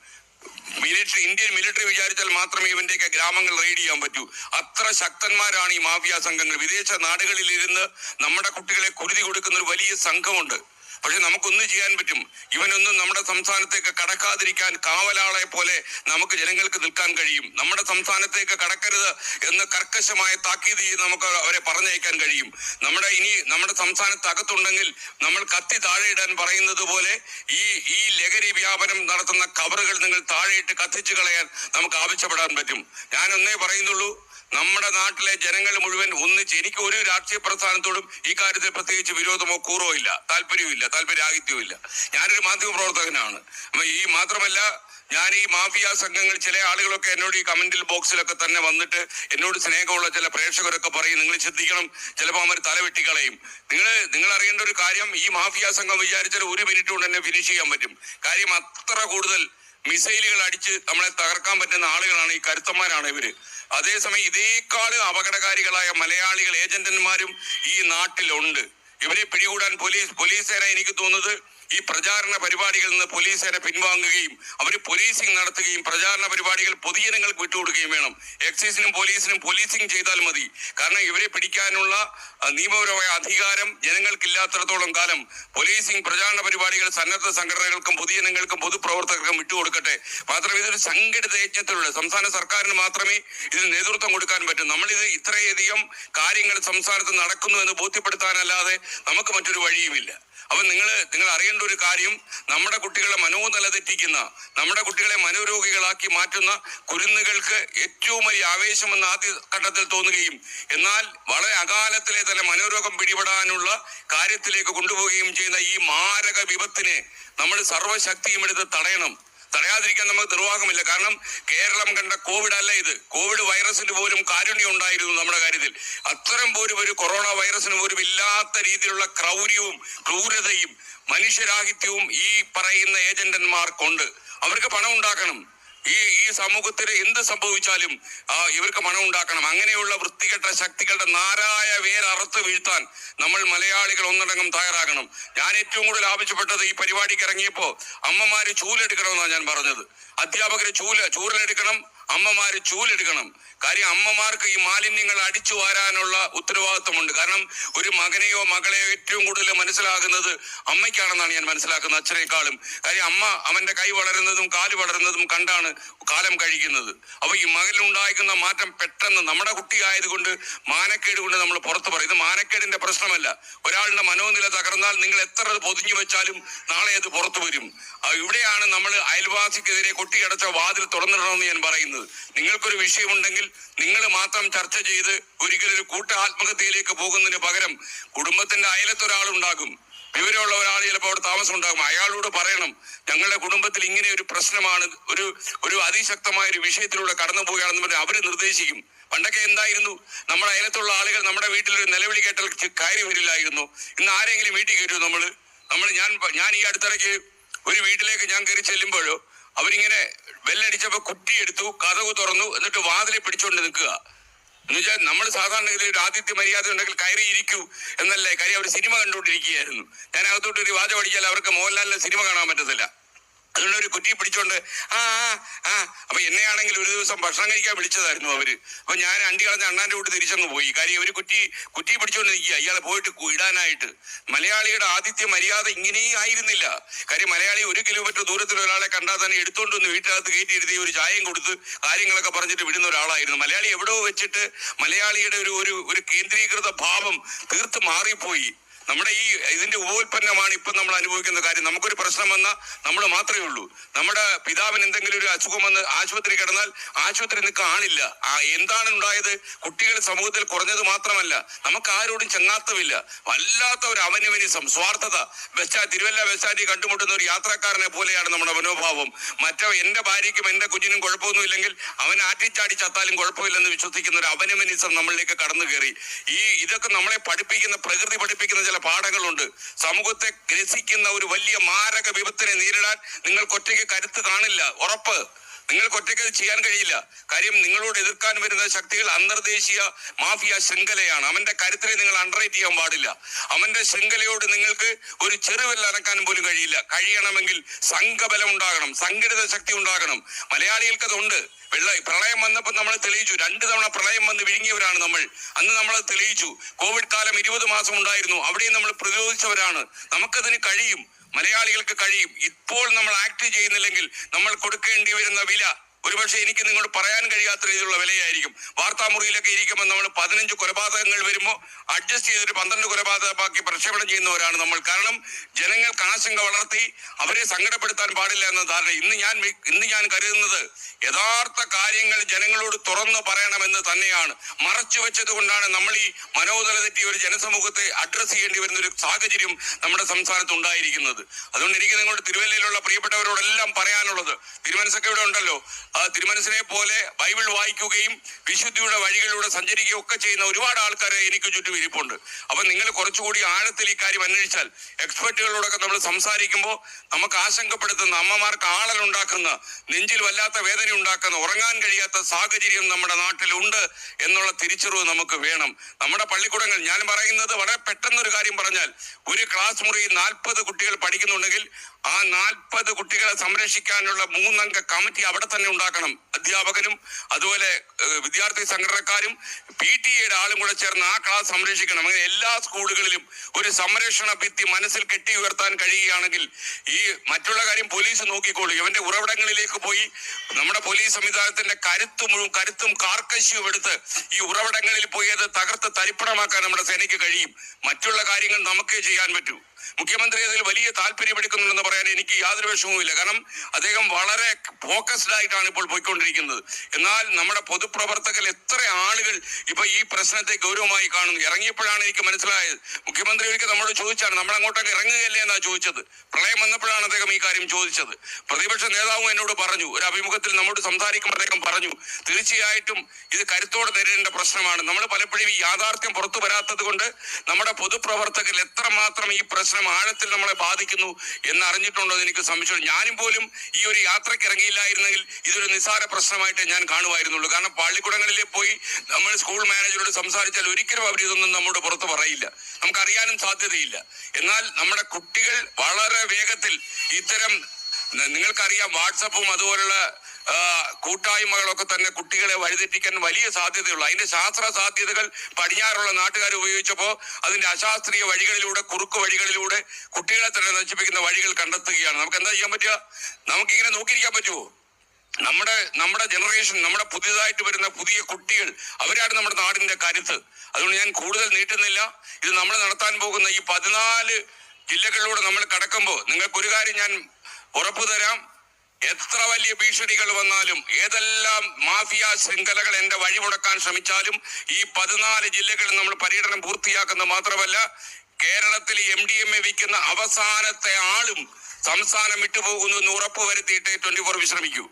മിലിറ്ററി ഇന്ത്യൻ മിലിറ്ററി വിചാരിച്ചാൽ മാത്രമേ ഇവന്റെയൊക്കെ ഗ്രാമങ്ങൾ റെയ്ഡ് ചെയ്യാൻ പറ്റൂ. അത്ര ശക്തന്മാരാണ് ഈ മാഫിയ സംഘങ്ങൾ. വിദേശ നാടുകളിൽ ഇരുന്ന് നമ്മുടെ കുട്ടികളെ കുരുതി കൊടുക്കുന്ന ഒരു വലിയ സംഘമുണ്ട്. പക്ഷെ നമുക്കൊന്നും ചെയ്യാൻ പറ്റും. ഇവനൊന്നും നമ്മുടെ സംസ്ഥാനത്തേക്ക് കടക്കാതിരിക്കാൻ കാവലാളെ പോലെ നമുക്ക് ജനങ്ങൾക്ക് നിൽക്കാൻ കഴിയും. നമ്മുടെ സംസ്ഥാനത്തേക്ക് കടക്കരുത് എന്ന് കർക്കശമായ താക്കീത് നമുക്ക് അവരെ പറഞ്ഞയക്കാൻ കഴിയും. നമ്മുടെ ഇനി നമ്മുടെ സംസ്ഥാനത്ത് അകത്തുണ്ടെങ്കിൽ നമ്മൾ കത്തി താഴെയിടാൻ പറയുന്നത് പോലെ ഈ ഈ ലഹരി വ്യാപനം നടത്തുന്ന കവറുകൾ നിങ്ങൾ താഴെയിട്ട് കത്തിച്ചു കളയാൻ നമുക്ക് ആവശ്യപ്പെടാൻ പറ്റും. ഞാൻ ഒന്നേ പറയുന്നുള്ളൂ. നമ്മുടെ നാട്ടിലെ ജനങ്ങൾ മുഴുവൻ ഒന്നിച്ച് എനിക്ക് ഒരു രാഷ്ട്രീയ പ്രസ്ഥാനത്തോടും ഈ കാര്യത്തിൽ പ്രത്യേകിച്ച് വിരോധമോ കൂറോ ഇല്ല. താല്പര്യവും ഇല്ല താല്പര്യാഹിത്യവും ഇല്ല ഞാനൊരു മാധ്യമ പ്രവർത്തകനാണ്. ഈ മാത്രമല്ല ഞാൻ ഈ മാഫിയ സംഘങ്ങൾ ചില ആളുകളൊക്കെ എന്നോട് ഈ കമന്റിൽ ബോക്സിലൊക്കെ തന്നെ വന്നിട്ട് എന്നോട് സ്നേഹമുള്ള ചില പ്രേക്ഷകരൊക്കെ പറയും നിങ്ങൾ ശ്രദ്ധിക്കണം ചിലപ്പോൾ അവർ തലവെട്ടിക്കളയും നിങ്ങൾ നിങ്ങൾ അറിയേണ്ട ഒരു കാര്യം ഈ മാഫിയ സംഘം വിചാരിച്ചാൽ ഒരു മിനിറ്റ് കൊണ്ട് തന്നെ ഫിനിഷ് ചെയ്യാൻ പറ്റും. കാര്യം അത്ര കൂടുതൽ മിസൈലുകൾ അടിച്ച് നമ്മളെ തകർക്കാൻ പറ്റുന്ന ആളുകളാണ് ഈ കരുത്തന്മാരാണ് ഇവർ. അതേസമയം ഇതേക്കാളും അപകടകാരികളായ മലയാളികൾ ഏജന്റന്മാരും ഈ നാട്ടിലുണ്ട്. ഇവരെ പിടികൂടാൻ പോലീസ് പോലീസ് എനിക്ക് തോന്നുന്നത്. ഈ പ്രചാരണ പരിപാടികളിൽ നിന്ന് പോലീസ് സേന പിൻവാങ്ങുകയും അവർ പോലീസിംഗ് നടത്തുകയും പ്രചാരണ പരിപാടികൾ പൊതുജനങ്ങൾക്ക് വിട്ടുകൊടുക്കുകയും വേണം. എക്സൈസിനും പോലീസിനും പോലീസിംഗ് ചെയ്താൽ മതി. കാരണം ഇവരെ പിടിക്കാനുള്ള നിയമപരമായ അധികാരം ജനങ്ങൾക്കില്ലാത്തടത്തോളം കാലം പോലീസിംഗ് പ്രചാരണ പരിപാടികൾ സന്നദ്ധ സംഘടനകൾക്കും പൊതുജനങ്ങൾക്കും പൊതുപ്രവർത്തകർക്കും വിട്ടുകൊടുക്കട്ടെ. മാത്രമേ ഇതൊരു സംഘടിത യജ്ഞത്തിലുള്ള സംസ്ഥാന സർക്കാരിന് മാത്രമേ ഇതിന് നേതൃത്വം കൊടുക്കാൻ പറ്റൂ. നമ്മളിത് ഇത്രയധികം കാര്യങ്ങൾ സംസ്ഥാനത്ത് നടക്കുന്നു എന്ന് ബോധ്യപ്പെടുത്താനല്ലാതെ നമുക്ക് മറ്റൊരു വഴിയുമില്ല. അപ്പൊ നിങ്ങൾ നിങ്ങൾ അറിയേണ്ട ഒരു കാര്യം നമ്മുടെ കുട്ടികളെ മനോനില തെറ്റിക്കുന്ന നമ്മുടെ കുട്ടികളെ മനോരോഗികളാക്കി മാറ്റുന്ന കുരുന്നുകൾക്ക് ഏറ്റവും വലിയ ആവേശമെന്ന് ആദ്യ ഘട്ടത്തിൽ തോന്നുകയും എന്നാൽ വളരെ അകാലത്തിലെ തന്നെ മനോരോഗം പിടിപെടാനുള്ള കാര്യത്തിലേക്ക് കൊണ്ടുപോവുകയും ചെയ്യുന്ന ഈ മാരക വിപത്തിനെ നമ്മൾ സർവശക്തിയും എടുത്ത് തടയണം. തടയാതിരിക്കാൻ നമുക്ക് നിർവാഹമില്ല. കാരണം കേരളം കണ്ട കോവിഡ് അല്ല ഇത്. കോവിഡ് വൈറസിന് പോലും കാരുണ്യം ഉണ്ടായിരുന്നു നമ്മുടെ കാര്യത്തിൽ. അത്തരം പോലും ഒരു കൊറോണ വൈറസിന് പോലും ഇല്ലാത്ത രീതിയിലുള്ള ക്രൗര്യവും ക്രൂരതയും മനുഷ്യരാഹിത്യവും ഈ പറയുന്ന ഏജന്റന്മാർക്കുണ്ട് അവർക്ക് പണം ഉണ്ടാക്കണം. ഈ ഈ സമൂഹത്തിന് എന്ത് സംഭവിച്ചാലും ഇവർക്ക് മണം ഉണ്ടാക്കണം അങ്ങനെയുള്ള വൃത്തികെട്ട ശക്തികളുടെ നാരായ വേരറുത്ത് വീഴ്ത്താൻ നമ്മൾ മലയാളികൾ ഒന്നടങ്കം തയ്യാറാകണം. ഞാൻ ഏറ്റവും കൂടുതൽ ആവശ്യപ്പെട്ടത് ഈ പരിപാടിക്ക് ഇറങ്ങിയപ്പോ അമ്മമാര് ചൂലെടുക്കണമെന്നാണ് ഞാൻ പറഞ്ഞത്. അധ്യാപകര് ചൂൽ ചൂരലെടുക്കണം അമ്മമാര് ചൂലെടുക്കണം. കാര്യം അമ്മമാർക്ക് ഈ മാലിന്യങ്ങൾ അടിച്ചു വാരാനുള്ള ഉത്തരവാദിത്വമുണ്ട്. കാരണം ഒരു മകനെയോ മകളെയോ ഏറ്റവും കൂടുതൽ മനസ്സിലാകുന്നത് അമ്മയ്ക്കാണെന്നാണ് ഞാൻ മനസ്സിലാക്കുന്നത് അച്ഛനേക്കാളും. കാര്യം അമ്മ അവന്റെ കൈ വളരുന്നതും കാൽ വളരുന്നതും കണ്ടാണ് കാലം കഴിക്കുന്നത്. അപ്പൊ ഈ മകനിലുണ്ടായിരിക്കുന്ന മാറ്റം പെട്ടെന്ന് നമ്മുടെ കുട്ടി ആയതുകൊണ്ട് മാനക്കേട് കൊണ്ട് നമ്മൾ പുറത്തു പറയും. ഇത് മാനക്കേടിന്റെ പ്രശ്നമല്ല. ഒരാളുടെ മനോനില തകർന്നാൽ നിങ്ങൾ എത്ര പൊതിഞ്ഞു വെച്ചാലും നാളെ അത് പുറത്തു വരും. ഇവിടെയാണ് നമ്മൾ അയൽവാസിക്കെതിരെ കൊട്ടിയടച്ച വാതിൽ തുറന്നിടണമെന്ന് ഞാൻ പറയുന്നത്. നിങ്ങൾക്കൊരു വിഷയമുണ്ടെങ്കിൽ നിങ്ങൾ മാത്രം ചർച്ച ചെയ്ത് ഒരിക്കലും ഒരു കൂട്ട ആത്മഹത്യയിലേക്ക് പോകുന്നതിന് പകരം കുടുംബത്തിന്റെ അയലത്തൊരാളുണ്ടാകും വിവരമുള്ള ഒരാൾ ചിലപ്പോൾ അവിടെ താമസം ഉണ്ടാകും അയാളോട് പറയണം ഞങ്ങളുടെ കുടുംബത്തിൽ ഇങ്ങനെ ഒരു പ്രശ്നമാണ് ഒരു ഒരു അതിശക്തമായ ഒരു വിഷയത്തിലൂടെ കടന്നു പോവുകയാണെന്ന് പറഞ്ഞാൽ അവർ നിർദ്ദേശിക്കും. പണ്ടൊക്കെ എന്തായിരുന്നു? നമ്മുടെ അയലത്തുള്ള ആളുകൾ നമ്മുടെ വീട്ടിൽ ഒരു നിലവിളി കേട്ടാൽ കാര്യം വരില്ലായിരുന്നു. ഇന്ന് ആരെങ്കിലും വീട്ടിൽ കയറ്റുമോ നമ്മൾ? നമ്മൾ ഞാൻ ഞാൻ ഈ അടുത്തിടയ്ക്ക് ഒരു വീട്ടിലേക്ക് ഞാൻ കയറി ചെല്ലുമ്പോഴോ അവരിങ്ങനെ വെല്ലടിച്ചപ്പോ കുറ്റിയെടുത്തു കഥകു തുറന്നു എന്നിട്ട് വാതിലെ പിടിച്ചോണ്ട് നിൽക്കുക. എന്നുവെച്ചാൽ നമ്മൾ സാധാരണഗതിയിൽ ഒരു ആദിത്യ മര്യാദ ഉണ്ടെങ്കിൽ കയറി ഇരിക്കൂ എന്നല്ലേ കാര്യം? അവർ സിനിമ കണ്ടുകൊണ്ടിരിക്കുകയായിരുന്നു. ഞാൻ അകത്തോട്ട് ഒരു വാചം പഠിച്ചാൽ അവർക്ക് മോഹൻലാലിന്റെ സിനിമ കാണാൻ പറ്റത്തില്ല. ഒരു കുറ്റി പിടിച്ചോണ്ട് ആ ആ അപ്പൊ എന്നെയാണെങ്കിൽ ഒരു ദിവസം ഭക്ഷണം കഴിക്കാൻ വിളിച്ചതായിരുന്നു അവർ. അപ്പൊ ഞാൻ അണ്ടി കളഞ്ഞ അണ്ണാന്റെ കൂട്ട് തിരിച്ചങ്ങ് പോയി. കാര്യം ഒരു കുറ്റി കുറ്റി പിടിച്ചോണ്ട് നിൽക്കുക ഇയാളെ പോയിട്ട് ഇടാനായിട്ട്. മലയാളിയുടെ ആദിത്യ മര്യാദ ഇങ്ങനെയും ആയിരുന്നില്ല. കാര്യം മലയാളി ഒരു കിലോമീറ്റർ ദൂരത്തിൽ ഒരാളെ കണ്ടാൽ തന്നെ എടുത്തോണ്ട് വന്ന് വീട്ടിനകത്ത് കയറ്റി ഇരുത്തി ഒരു ചായയും കൊടുത്ത് കാര്യങ്ങളൊക്കെ പറഞ്ഞിട്ട് വിടുന്ന ഒരാളായിരുന്നു. മലയാളി എവിടെ വെച്ചിട്ട് മലയാളിയുടെ ഒരു ഒരു കേന്ദ്രീകൃത ഭാവം തീർത്ത് മാറിപ്പോയി. നമ്മുടെ ഈ ഇതിന്റെ ഉപോൽപ്പന്നമാണ് ഇപ്പം നമ്മൾ അനുഭവിക്കുന്ന കാര്യം. നമുക്കൊരു പ്രശ്നം വന്നാൽ നമ്മൾ മാത്രമേ ഉള്ളൂ. നമ്മുടെ പിതാവിന് എന്തെങ്കിലും ഒരു അസുഖം വന്ന് ആശുപത്രി കിടന്നാൽ ആശുപത്രി നിൽക്കാൻ ആളില്ല. ആ എന്താണ് ഉണ്ടായത് കുട്ടികൾ സമൂഹത്തിൽ കുറഞ്ഞത് മാത്രമല്ല. നമുക്ക് ആരോടും ചങ്ങാത്തമില്ല. വല്ലാത്ത ഒരു അവനിവനിസം സ്വാർത്ഥത. ബസ്റ്റാ തിരുവല്ല ബസ്റ്റാൻഡിൽ കണ്ടുമുട്ടുന്ന ഒരു യാത്രക്കാരനെ പോലെയാണ് നമ്മുടെ മനോഭാവം. മറ്റോ എന്റെ ഭാര്യയ്ക്കും എന്റെ കുഞ്ഞിനും കുഴപ്പമൊന്നുമില്ലെങ്കിൽ അവൻ ആറ്റിച്ചാടി ചത്താലും കുഴപ്പമില്ലെന്ന് വിശ്വസിക്കുന്ന ഒരു അവനവനിസം നമ്മളിലേക്ക് കടന്നു കയറി ഈ ഇതൊക്കെ നമ്മളെ പഠിപ്പിക്കുന്ന പ്രകൃതി പഠിപ്പിക്കുന്ന ചില പാഠങ്ങളുണ്ട്. സമൂഹത്തെ ഗ്രസിക്കുന്ന ഒരു വലിയ മാരക വിപത്തിനെ നേരിടാൻ നിങ്ങൾക്ക് ഒറ്റയ്ക്ക് കരുത്ത് കാണില്ല. ഉറപ്പ്. നിങ്ങൾക്ക് ഒറ്റയ്ക്ക് അത് ചെയ്യാൻ കഴിയില്ല. കാര്യം നിങ്ങളോട് എതിർക്കാൻ വരുന്ന ശക്തികൾ അന്തർദേശീയ മാഫിയ ശൃംഖലയാണ്. അവന്റെ കരുത്തിനെ നിങ്ങൾ അണ്ടറേറ്റ് ചെയ്യാൻ പാടില്ല. അവന്റെ ശൃംഖലയോട് നിങ്ങൾക്ക് ഒരു ചെറുവിരൽ അനക്കാൻ പോലും കഴിയില്ല. കഴിയണമെങ്കിൽ സംഘബലം ഉണ്ടാകണം സംഘടിത ശക്തി ഉണ്ടാകണം. മലയാളികൾക്ക് അതുണ്ട്. വെള്ള പ്രളയം വന്നപ്പോൾ നമ്മൾ തെളിയിച്ചു. രണ്ട് തവണ പ്രളയം വന്ന് വിഴുങ്ങിയവരാണ് നമ്മൾ. അന്ന് നമ്മൾ തെളിയിച്ചു. കോവിഡ് കാലം ഇരുപത് മാസം ഉണ്ടായിരുന്നു. അവിടെയും നമ്മൾ പ്രതിരോധിച്ചവരാണ്. നമുക്കതിന് കഴിയും. മലയാളികൾക്ക് കഴിയും. ഇപ്പോൾ നമ്മൾ ആക്ട് ചെയ്യുന്നില്ലെങ്കിൽ നമ്മൾ കൊടുക്കേണ്ടി വരുന്ന വില ഒരുപക്ഷെ എനിക്ക് നിങ്ങളോട് പറയാൻ കഴിയാത്ത രീതിയിലുള്ള വിലയായിരിക്കും. വാർത്താമുറിയിലൊക്കെ ഇരിക്കുമ്പോൾ നമ്മൾ പതിനഞ്ച് കൊലപാതകങ്ങൾ വരുമ്പോൾ അഡ്ജസ്റ്റ് ചെയ്തൊരു പന്ത്രണ്ട് കൊലപാതകമാക്കി പ്രക്ഷേപണം ചെയ്യുന്നവരാണ് നമ്മൾ. കാരണം ജനങ്ങൾക്ക് ആശങ്ക വളർത്തി അവരെ സങ്കടപ്പെടുത്താൻ പാടില്ല എന്ന ധാരണ ഇന്ന് ഞാൻ ഇന്ന് ഞാൻ കരുതുന്നത് യഥാർത്ഥ കാര്യങ്ങൾ ജനങ്ങളോട് തുറന്നു പറയണമെന്ന് തന്നെയാണ്. മറച്ചു വെച്ചത് കൊണ്ടാണ് നമ്മൾ ഈ മനോദല തെറ്റി ഒരു ജനസമൂഹത്തെ അഡ്രസ് ചെയ്യേണ്ടി വരുന്ന ഒരു സാഹചര്യം നമ്മുടെ സംസ്ഥാനത്ത് ഉണ്ടായിരിക്കുന്നത്. അതുകൊണ്ട് എനിക്ക് നിങ്ങളുടെ തിരുവല്ലയിലുള്ള പ്രിയപ്പെട്ടവരോടെല്ലാം പറയാനുള്ളത് ഇവിടെ ഉണ്ടല്ലോ തിരുമനസിനെ പോലെ ബൈബിൾ വായിക്കുകയും വിശുദ്ധിയുടെ വഴികളിലൂടെ സഞ്ചരിക്കുകയും ഒക്കെ ചെയ്യുന്ന ഒരുപാട് ആൾക്കാരെ എനിക്ക് ചുറ്റും ഇരിപ്പുണ്ട്. അപ്പൊ നിങ്ങൾ കുറച്ചുകൂടി ആഴത്തിൽ ഈ കാര്യം അന്വേഷിച്ചാൽ എക്സ്പെർട്ടുകളോടൊക്കെ നമ്മൾ സംസാരിക്കുമ്പോൾ നമുക്ക് ആശങ്കപ്പെടുത്തുന്ന അമ്മമാർക്ക് ആളലുണ്ടാക്കുന്ന നെഞ്ചിൽ വല്ലാത്ത വേദന ഉണ്ടാക്കുന്ന ഉറങ്ങാൻ കഴിയാത്ത സാഹചര്യം നമ്മുടെ നാട്ടിലുണ്ട് എന്നുള്ള തിരിച്ചറിവ് നമുക്ക് വേണം. നമ്മുടെ പള്ളിക്കൂടങ്ങൾ ഞാൻ പറയുന്നത് വളരെ പെട്ടെന്നൊരു കാര്യം പറഞ്ഞാൽ ഒരു ക്ലാസ് മുറിയിൽ നാൽപ്പത് കുട്ടികൾ പഠിക്കുന്നുണ്ടെങ്കിൽ ആ നാൽപ്പത് കുട്ടികളെ സംരക്ഷിക്കാനുള്ള മൂന്നംഗ കമ്മിറ്റി അവിടെ തന്നെ ഉണ്ടാക്കണം. അധ്യാപകനും അതുപോലെ വിദ്യാർത്ഥി സംഘടനക്കാരും പി ടി എയുടെ ആളും കൂടെ ചേർന്ന് ആ ക്ലാസ് സംരക്ഷിക്കണം. അങ്ങനെ എല്ലാ സ്കൂളുകളിലും ഒരു സംരക്ഷണ ഭിത്തി മനസ്സിൽ കെട്ടി ഉയർത്താൻ കഴിയുകയാണെങ്കിൽ ഈ മറ്റുള്ള കാര്യം പോലീസ് നോക്കിക്കോളൂ. ഇവന്റെ ഉറവിടങ്ങളിലേക്ക് പോയി നമ്മുടെ പോലീസ് സംവിധാനത്തിന്റെ കരുത്തും കരുത്തും കാർക്കശ്യവും എടുത്ത് ഈ ഉറവിടങ്ങളിൽ പോയി അത് തകർത്ത് തരിപ്പണമാക്കാൻ നമ്മുടെ സേനയ്ക്ക് കഴിയും. മറ്റുള്ള കാര്യങ്ങൾ നമുക്കേ ചെയ്യാൻ പറ്റൂ. മുഖ്യമന്ത്രി അതിൽ വലിയ താല്പര്യമെടുക്കുന്നുണ്ടെന്ന് പറയാൻ എനിക്ക് യാതൊരു വിഷമവുമില്ല. കാരണം അദ്ദേഹം വളരെ ഫോക്കസ്ഡ് ആയിട്ടാണ് ഇപ്പോൾ പോയിക്കൊണ്ടിരിക്കുന്നത്. എന്നാൽ നമ്മുടെ പൊതുപ്രവർത്തകർ എത്ര ആളുകൾ ഇപ്പൊ ഈ പ്രശ്നത്തെ ഗൗരവമായി കാണുന്നു? ഇറങ്ങിയപ്പോഴാണ് എനിക്ക് മനസ്സിലായത്. മുഖ്യമന്ത്രി ഒരിക്കൽ നമ്മളോട് ചോദിച്ചാണ് നമ്മൾ അങ്ങോട്ടൊക്കെ ഇറങ്ങുകയല്ലേ എന്നാ ചോദിച്ചത്? പ്രളയം വന്നപ്പോഴാണ് അദ്ദേഹം ഈ കാര്യം ചോദിച്ചത്. പ്രതിപക്ഷ നേതാവും എന്നോട് പറഞ്ഞു ഒരു അഭിമുഖത്തിൽ നമ്മോട് സംസാരിക്കുമ്പോൾ അദ്ദേഹം പറഞ്ഞു തീർച്ചയായിട്ടും ഇത് കരുത്തോടെ നേരിടേണ്ട പ്രശ്നമാണ്. നമ്മൾ പലപ്പോഴും ഈ യാഥാർത്ഥ്യം പുറത്തു വരാത്തത് കൊണ്ട് നമ്മുടെ പൊതുപ്രവർത്തകർ എത്രമാത്രം ഈ പ്രശ്നം ആഴത്തിൽ നമ്മളെ ബാധിക്കുന്നു എന്ന് അറിഞ്ഞിട്ടുണ്ടോ എന്ന് എനിക്ക് സംശയം ഞാനും പോലും ഈ ഒരു യാത്രയ്ക്ക് ഇറങ്ങിയില്ലായിരുന്നെങ്കിൽ ഇതൊരു നിസ്സാര പ്രശ്നമായിട്ട് ഞാൻ കാണുമായിരുന്നുള്ളൂ. കാരണം പള്ളിക്കുടങ്ങളിലെ പോയി നമ്മൾ സ്കൂൾ മാനേജറോട് സംസാരിച്ചാൽ ഒരിക്കലും അവർ ഇതൊന്നും നമ്മുടെ പുറത്ത് പറയില്ല. നമുക്കറിയാനും സാധ്യതയില്ല. എന്നാൽ നമ്മുടെ കുട്ടികൾ വളരെ വേഗത്തിൽ ഇത്തരം നിങ്ങൾക്കറിയാം വാട്സപ്പും അതുപോലുള്ള കൂട്ടായ്മകളൊക്കെ തന്നെ കുട്ടികളെ വഴിതെറ്റിക്കാൻ വലിയ സാധ്യതയുള്ള. അതിന്റെ ശാസ്ത്ര സാധ്യതകൾ പടിഞ്ഞാറുള്ള നാട്ടുകാർ ഉപയോഗിച്ചപ്പോൾ അതിന്റെ അശാസ്ത്രീയ വഴികളിലൂടെ കുറുക്ക് വഴികളിലൂടെ കുട്ടികളെ തന്നെ നശിപ്പിക്കുന്ന വഴികൾ കണ്ടെത്തുകയാണ്. നമുക്ക് എന്താ ചെയ്യാൻ പറ്റുക? നമുക്കിങ്ങനെ നോക്കിയിരിക്കാൻ പറ്റുമോ നമ്മുടെ നമ്മുടെ ജനറേഷൻ നമ്മുടെ പുതിയതായിട്ട് വരുന്ന പുതിയ കുട്ടികൾ അവരാണ് നമ്മുടെ നാടിന്റെ കരുത്ത്. അതുകൊണ്ട് ഞാൻ കൂടുതൽ നീട്ടുന്നില്ല. ഇത് നമ്മൾ നടത്താൻ പോകുന്ന ഈ പതിനാല് ജില്ലകളിലൂടെ നമ്മൾ കടക്കുമ്പോൾ നിങ്ങൾക്ക് ഒരു കാര്യം ഞാൻ ഉറപ്പു തരാം. എത്ര വലിയ ഭീഷണികൾ വന്നാലും ഏതെല്ലാം മാഫിയ ശൃംഖലകൾ എന്റെ വഴിമുടക്കാൻ ശ്രമിച്ചാലും ഈ പതിനാല് ജില്ലകളിൽ നമ്മൾ പര്യടനം പൂർത്തിയാക്കുന്നത് മാത്രമല്ല കേരളത്തിൽ എം ഡി എം എ വിൽക്കുന്ന അവസാനത്തെ ആളും സംസ്ഥാനം വിട്ടുപോകുന്നു എന്ന് ഉറപ്പ് വരുത്തിയിട്ട് ട്വന്റി ഫോർ വിശ്രമിക്കൂ.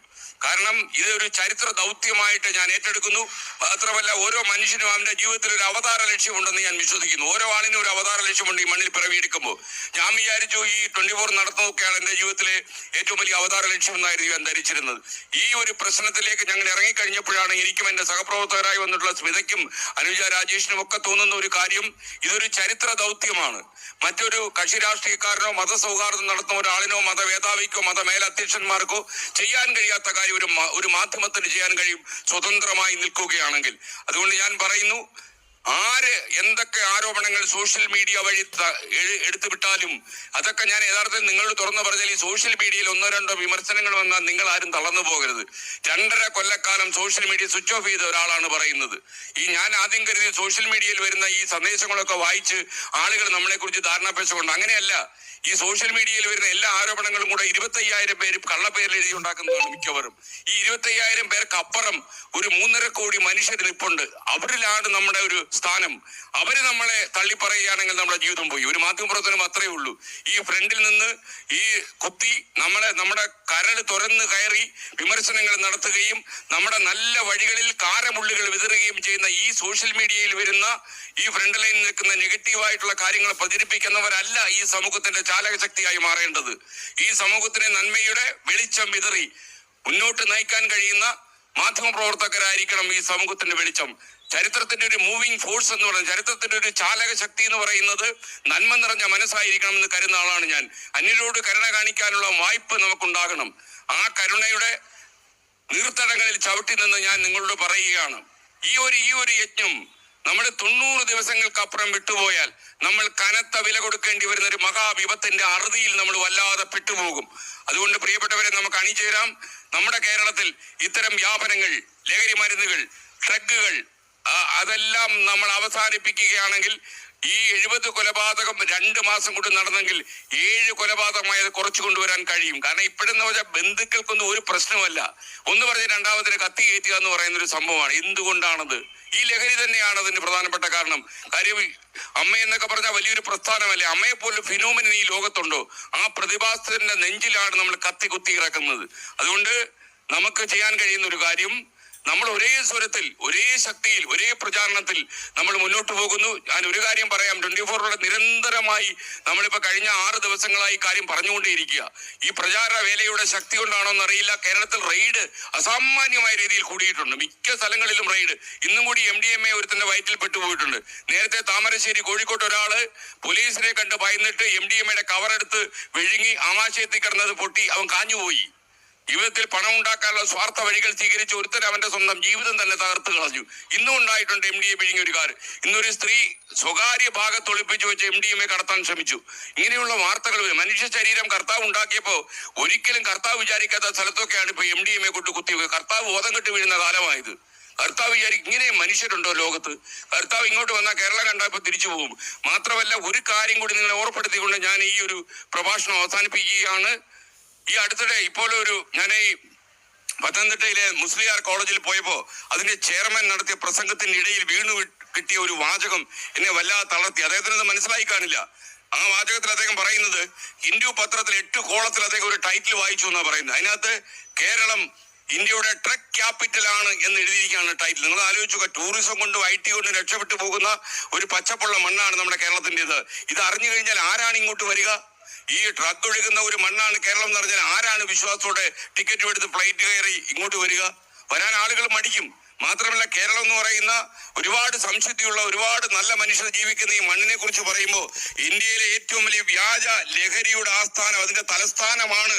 കാരണം ഇതൊരു ചരിത്ര ദൗത്യമായിട്ട് ഞാൻ ഏറ്റെടുക്കുന്നു. മാത്രമല്ല ഓരോ മനുഷ്യനും അവന്റെ ജീവിതത്തിൽ ഒരു അവതാര ലക്ഷ്യമുണ്ടെന്ന് ഞാൻ വിശ്വസിക്കുന്നു. ഓരോ ആളിനും ഒരു അവതാര ലക്ഷ്യമുണ്ട് ഈ മണ്ണിൽ പിറവിയെടുക്കുമ്പോൾ. ഞാൻ വിചാരിച്ചു ഈ ട്വന്റി ഫോർ നടത്തുന്നതൊക്കെയാണ് എന്റെ ജീവിതത്തിലെ ഏറ്റവും വലിയ അവതാര ലക്ഷ്യം എന്നായിരുന്നു ഞാൻ ധരിച്ചിരുന്നത്. ഈ ഒരു പ്രശ്നത്തിലേക്ക് ഞങ്ങൾ ഇറങ്ങിക്കഴിഞ്ഞപ്പോഴാണ് എനിക്കും എന്റെ സഹപ്രവർത്തകരായി വന്നിട്ടുള്ള സ്മിതയ്ക്കും അനുജ രാജേഷിനും ഒക്കെ തോന്നുന്ന ഒരു കാര്യം. ഇതൊരു ചരിത്ര ദൗത്യമാണ്. മറ്റൊരു കക്ഷി രാഷ്ട്രീയക്കാരനോ മതസൗഹാർദ്ദം നടത്തുന്ന ഒരാളിനോ മതമേധാവിക്കോ മതമേലധ്യക്ഷന്മാർക്കോ ചെയ്യാൻ കഴിയാത്ത കാര്യം ഒരു ഒരു മാധ്യമത്തിന് ചെയ്യാൻ കഴിയും. സ്വതന്ത്രമായി നിൽക്കുകയാണെങ്കിൽ. അതുകൊണ്ട് ഞാൻ പറയുന്നു ആര് എന്തൊക്കെ ആരോപണങ്ങൾ സോഷ്യൽ മീഡിയ വഴി എടുത്തുവിട്ടാലും എടുത്തു വിട്ടാലും അതൊക്കെ ഞാൻ യഥാർത്ഥത്തിൽ നിങ്ങളോട് തുറന്നു പറഞ്ഞാൽ ഈ സോഷ്യൽ മീഡിയയിൽ ഒന്നോ രണ്ടോ വിമർശനങ്ങൾ വന്നാൽ നിങ്ങൾ ആരും തളർന്നു പോകരുത്. രണ്ടര കൊല്ലക്കാലം സോഷ്യൽ മീഡിയ സ്വിച്ച് ഓഫ് ചെയ്ത ഒരാളാണ് പറയുന്നത്. ഈ ഞാൻ ആദ്യം കരുതി സോഷ്യൽ മീഡിയയിൽ വരുന്ന ഈ സന്ദേശങ്ങളൊക്കെ വായിച്ച് ആളുകൾ നമ്മളെ കുറിച്ച് ധാരണാപേക്ഷ അങ്ങനെയല്ല. ഈ സോഷ്യൽ മീഡിയയിൽ വരുന്ന എല്ലാ ആരോപണങ്ങളും കൂടെ ഇരുപത്തയ്യായിരം പേര് കള്ളപ്പേരിൽ എഴുതി ഉണ്ടാക്കുന്നതാണ് മിക്കവരും ഈ ഇരുപത്തയ്യായിരം പേർക്ക് അപ്പുറം ഒരു മൂന്നര കോടി മനുഷ്യർ നിൽപ്പുണ്ട് അവരിലാണ് നമ്മുടെ ഒരു സ്ഥാനം. അവർ നമ്മളെ തള്ളിപ്പറയുകയാണെങ്കിൽ നമ്മുടെ ജീവിതം പോയി. ഒരു മാധ്യമപ്രവർത്തനം അത്രേ ഉള്ളൂ. ഈ ഫ്രണ്ടിൽ നിന്ന് ഈ കുത്തി നമ്മളെ നമ്മുടെ കരൾ തുറന്ന് കയറി വിമർശനങ്ങൾ നടത്തുകയും നമ്മുടെ നല്ല വഴികളിൽ കാരമുള്ളുകൾ വിതറുകയും ചെയ്യുന്ന ഈ സോഷ്യൽ മീഡിയയിൽ വരുന്ന ഈ ഫ്രണ്ട് ലൈനിൽ നിൽക്കുന്ന നെഗറ്റീവായിട്ടുള്ള കാര്യങ്ങൾ പ്രചരിപ്പിക്കുന്നവരല്ല ഈ സമൂഹത്തിന്റെ ചാലകശക്തിയായി മാറേണ്ടത്. ഈ സമൂഹത്തിന് നന്മയുടെ വെളിച്ചം വിതറി മുന്നോട്ട് നയിക്കാൻ കഴിയുന്ന മാധ്യമ പ്രവർത്തകരായിരിക്കണം ഈ സമൂഹത്തിന്റെ വെളിച്ചം. ചരിത്രത്തിന്റെ ഒരു മൂവിംഗ് ഫോഴ്സ് എന്ന് പറയുന്നത് ചരിത്രത്തിന്റെ ഒരു ചാലക ശക്തി എന്ന് പറയുന്നത് നന്മ നിറഞ്ഞ മനസ്സായിരിക്കണം എന്ന് കരുതുന്ന ആളാണ് ഞാൻ. അന്യരോട് കരുണ കാണിക്കാനുള്ള വായ്പ നമുക്കുണ്ടാകണം. ആ കരുണയുടെ നീർത്തടങ്ങളിൽ ചവിട്ടി നിന്ന് ഞാൻ നിങ്ങളോട് പറയുകയാണ്. ഈ ഒരു ഈ ഒരു യജ്ഞം നമ്മൾ തൊണ്ണൂറ് ദിവസങ്ങൾക്കപ്പുറം വിട്ടുപോയാൽ നമ്മൾ കനത്ത വില കൊടുക്കേണ്ടി വരുന്ന ഒരു മഹാവിപത്തിന്റെ അറുതിയിൽ നമ്മൾ വല്ലാതെ പെട്ടുപോകും. അതുകൊണ്ട് പ്രിയപ്പെട്ടവരെ നമുക്ക് അണിചേരാം. നമ്മുടെ കേരളത്തിൽ ഇത്തരം വ്യാപനങ്ങൾ ലഹരി മരുന്നുകൾ ഡ്രഗുകൾ അതെല്ലാം നമ്മൾ അവസാനിപ്പിക്കുകയാണെങ്കിൽ ഈ എഴുപത് കൊലപാതകം രണ്ട് മാസം കൊണ്ട് നടന്നെങ്കിൽ ഏഴ് കൊലപാതകമായി അത് കുറച്ചു കൊണ്ടുവരാൻ കഴിയും. കാരണം ഇപ്പോഴെന്ന് വെച്ചാൽ ബന്ധുക്കൾക്കൊന്നും ഒരു പ്രശ്നമല്ല ഒന്ന് പറഞ്ഞ് രണ്ടാമത്തിന് കത്തി കയറ്റുക എന്ന് പറയുന്ന ഒരു സംഭവമാണ്. എന്തുകൊണ്ടാണത്? ഈ ലഹരി തന്നെയാണ് അതിന് പ്രധാനപ്പെട്ട കാരണം. കാര്യം അമ്മ എന്നൊക്കെ പറഞ്ഞാൽ വലിയൊരു പ്രസ്ഥാനമല്ലേ? അമ്മയെ പോലും ഫിനോമിനൻ ഈ ലോകത്തുണ്ടോ? ആ പ്രതിഭാസത്തിന്റെ നെഞ്ചിലാണ് നമ്മൾ കത്തി കുത്തി ഇറക്കുന്നത് അതുകൊണ്ട് നമുക്ക് ചെയ്യാൻ കഴിയുന്ന ഒരു കാര്യം നമ്മൾ ഒരേ സ്വരത്തിൽ ഒരേ ശക്തിയിൽ ഒരേ പ്രചാരണത്തിൽ നമ്മൾ മുന്നോട്ട് പോകുന്നു. ഞാൻ ഒരു കാര്യം പറയാം. ട്വന്റി ഫോറിലൂടെ നിരന്തരമായി നമ്മളിപ്പോ കഴിഞ്ഞ ആറ് ദിവസങ്ങളായി കാര്യം പറഞ്ഞുകൊണ്ടേയിരിക്കുക. ഈ പ്രചാരണ വേലയുടെ ശക്തി കൊണ്ടാണോ എന്നറിയില്ല. കേരളത്തിൽ റെയ്ഡ് അസാമാന്യമായ രീതിയിൽ കൂടിയിട്ടുണ്ട്. മിക്ക സ്ഥലങ്ങളിലും റെയ്ഡ്. ഇന്നും കൂടി എം ഡി എം എ ഒരുത്തിന്റെ വയറ്റിൽ പെട്ടുപോയിട്ടുണ്ട്. നേരത്തെ താമരശ്ശേരി കോഴിക്കോട്ട് ഒരാൾ പോലീസിനെ കണ്ട് ഭയന്നിട്ട് എം ഡി എം എയുടെ കവറെടുത്ത് വിഴുങ്ങി ആമാശയത്തിൽ കിടന്നത് പൊട്ടി. അവൻ കാഞ്ഞുപോയി. ജീവിതത്തിൽ പണം ഉണ്ടാക്കാനുള്ള സ്വാർത്ഥ വഴികൾ സ്വീകരിച്ച് ഒരുത്തർ അവന്റെ സ്വന്തം ജീവിതം തന്നെ തകർത്ത് കളഞ്ഞു. ഇന്നും ഉണ്ടായിട്ടുണ്ട് എം ഡി എ പിഴിഞ്ഞ ഒരു കാര്. ഇന്നൊരു സ്ത്രീ സ്വകാര്യ ഭാഗത്ത് ഒളിപ്പിച്ചു വെച്ച് എം ഡി എം എ കടത്താൻ ശ്രമിച്ചു. ഇങ്ങനെയുള്ള വാർത്തകൾ. മനുഷ്യ ശരീരം കർത്താവ് ഉണ്ടാക്കിയപ്പോ ഒരിക്കലും കർത്താവ് വിചാരിക്കാത്ത സ്ഥലത്തൊക്കെയാണ് ഇപ്പൊ എം ഡി എം എ കൊണ്ട് കുത്തി കർത്താവ് ബോധം കെട്ട് വീഴുന്ന കാലമായത്. കർത്താവ് വിചാരിക്കും ഇങ്ങനെ മനുഷ്യരുണ്ടോ ലോകത്ത്? കർത്താവ് ഇങ്ങോട്ട് വന്നാൽ കേരളം കണ്ടപ്പോൾ തിരിച്ചു പോകും. മാത്രമല്ല ഒരു കാര്യം കൂടി നിങ്ങളെ ഓർപ്പെടുത്തിക്കൊണ്ട് ഞാൻ ഈ ഒരു പ്രഭാഷണം അവസാനിപ്പിക്കുകയാണ്. ഈ അടുത്തിടെ ഇപ്പോൾ ഒരു ഞാൻ ഈ പത്തനംതിട്ടയിലെ മുസ്ലിയാർ കോളേജിൽ പോയപ്പോ അതിന്റെ ചെയർമാൻ നടത്തിയ പ്രസംഗത്തിനിടയിൽ വീണു കിട്ടിയ ഒരു വാചകം എന്നെ വല്ലാതെ തളർത്തി. അദ്ദേഹത്തിന് അത് മനസ്സിലായി കാണില്ല. ആ വാചകത്തിൽ അദ്ദേഹം പറയുന്നത് ഹിന്ദു പത്രത്തിൽ എട്ട് കോളത്തിൽ അദ്ദേഹം ഒരു ടൈറ്റിൽ വായിച്ചു എന്നാ പറയുന്നത്. അതിനകത്ത് കേരളം ഇന്ത്യയുടെ ട്രക്ക് ക്യാപിറ്റൽ ആണ് എന്ന് എഴുതിയിരിക്കുകയാണ് ടൈറ്റിൽ. നിങ്ങൾ ആലോചിച്ചു ടൂറിസം കൊണ്ടും ഐ ടി കൊണ്ടും രക്ഷപ്പെട്ടു പോകുന്ന ഒരു പച്ചപ്പുള്ള മണ്ണാണ് നമ്മുടെ കേരളത്തിന്റെത്. ഇത് അറിഞ്ഞു കഴിഞ്ഞാൽ ആരാണ് ഇങ്ങോട്ട് വരിക? ഈ ട്രക്ക് ഒഴുകുന്ന ഒരു മണ്ണാണ് കേരളം എന്ന് പറഞ്ഞാൽ ആരാണ് വിശ്വാസത്തോടെ ടിക്കറ്റ് എടുത്ത് ഫ്ലൈറ്റ് കയറി ഇങ്ങോട്ട് വരിക? വരാൻ ആളുകൾ മടിക്കും. മാത്രമല്ല കേരളം എന്ന് പറയുന്ന ഒരുപാട് സംശുദ്ധിയുള്ള ഒരുപാട് നല്ല മനുഷ്യർ ജീവിക്കുന്ന ഈ മണ്ണിനെ കുറിച്ച് പറയുമ്പോൾ ഇന്ത്യയിലെ ഏറ്റവും വലിയ വ്യാജ ലഹരിയുടെ ആസ്ഥാനം അതിന്റെ തലസ്ഥാനമാണ്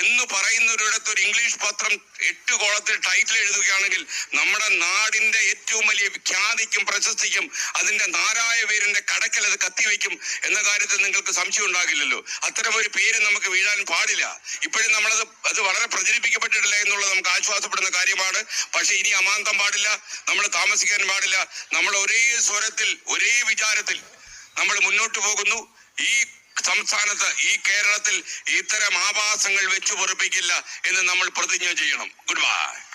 എന്ന് പറയുന്നൊരിടത്ത് ഒരു ഇംഗ്ലീഷ് പത്രം എട്ട് കോളത്തിൽ ടൈറ്റിൽ എഴുതുകയാണെങ്കിൽ നമ്മുടെ നാടിന്റെ ഏറ്റവും വലിയ ഖ്യാതിക്കും പ്രശസ്തിക്കും അതിന്റെ നാരായ പേരിന്റെ കടക്കൽ അത് കത്തിവെക്കും എന്ന കാര്യത്തിൽ നിങ്ങൾക്ക് സംശയം ഉണ്ടാകില്ലല്ലോ. അത്തരം ഒരു പേര് നമുക്ക് വീഴാൻ പാടില്ല. ഇപ്പോഴും നമ്മളത് അത് വളരെ പ്രചരിപ്പിക്കപ്പെട്ടിട്ടില്ല എന്നുള്ളത് നമുക്ക് ആശ്വാസപ്പെടുന്ന കാര്യമാണ്. പക്ഷെ ഇനി അമാന്തം പാടില്ല നമ്മൾ താമസിക്കാൻ പാടില്ല നമ്മൾ ഒരേ സ്വരത്തിൽ ഒരേ വിചാരത്തിൽ നമ്മൾ മുന്നോട്ട് പോകുന്നു. ഈ സംസ്ഥാനത്ത് ഈ കേരളത്തിൽ ഇത്തരം ആഭാസങ്ങൾ വെച്ചു പൊറുപ്പിക്കില്ല എന്ന് നമ്മൾ പ്രതിജ്ഞ ചെയ്യണം. Good bye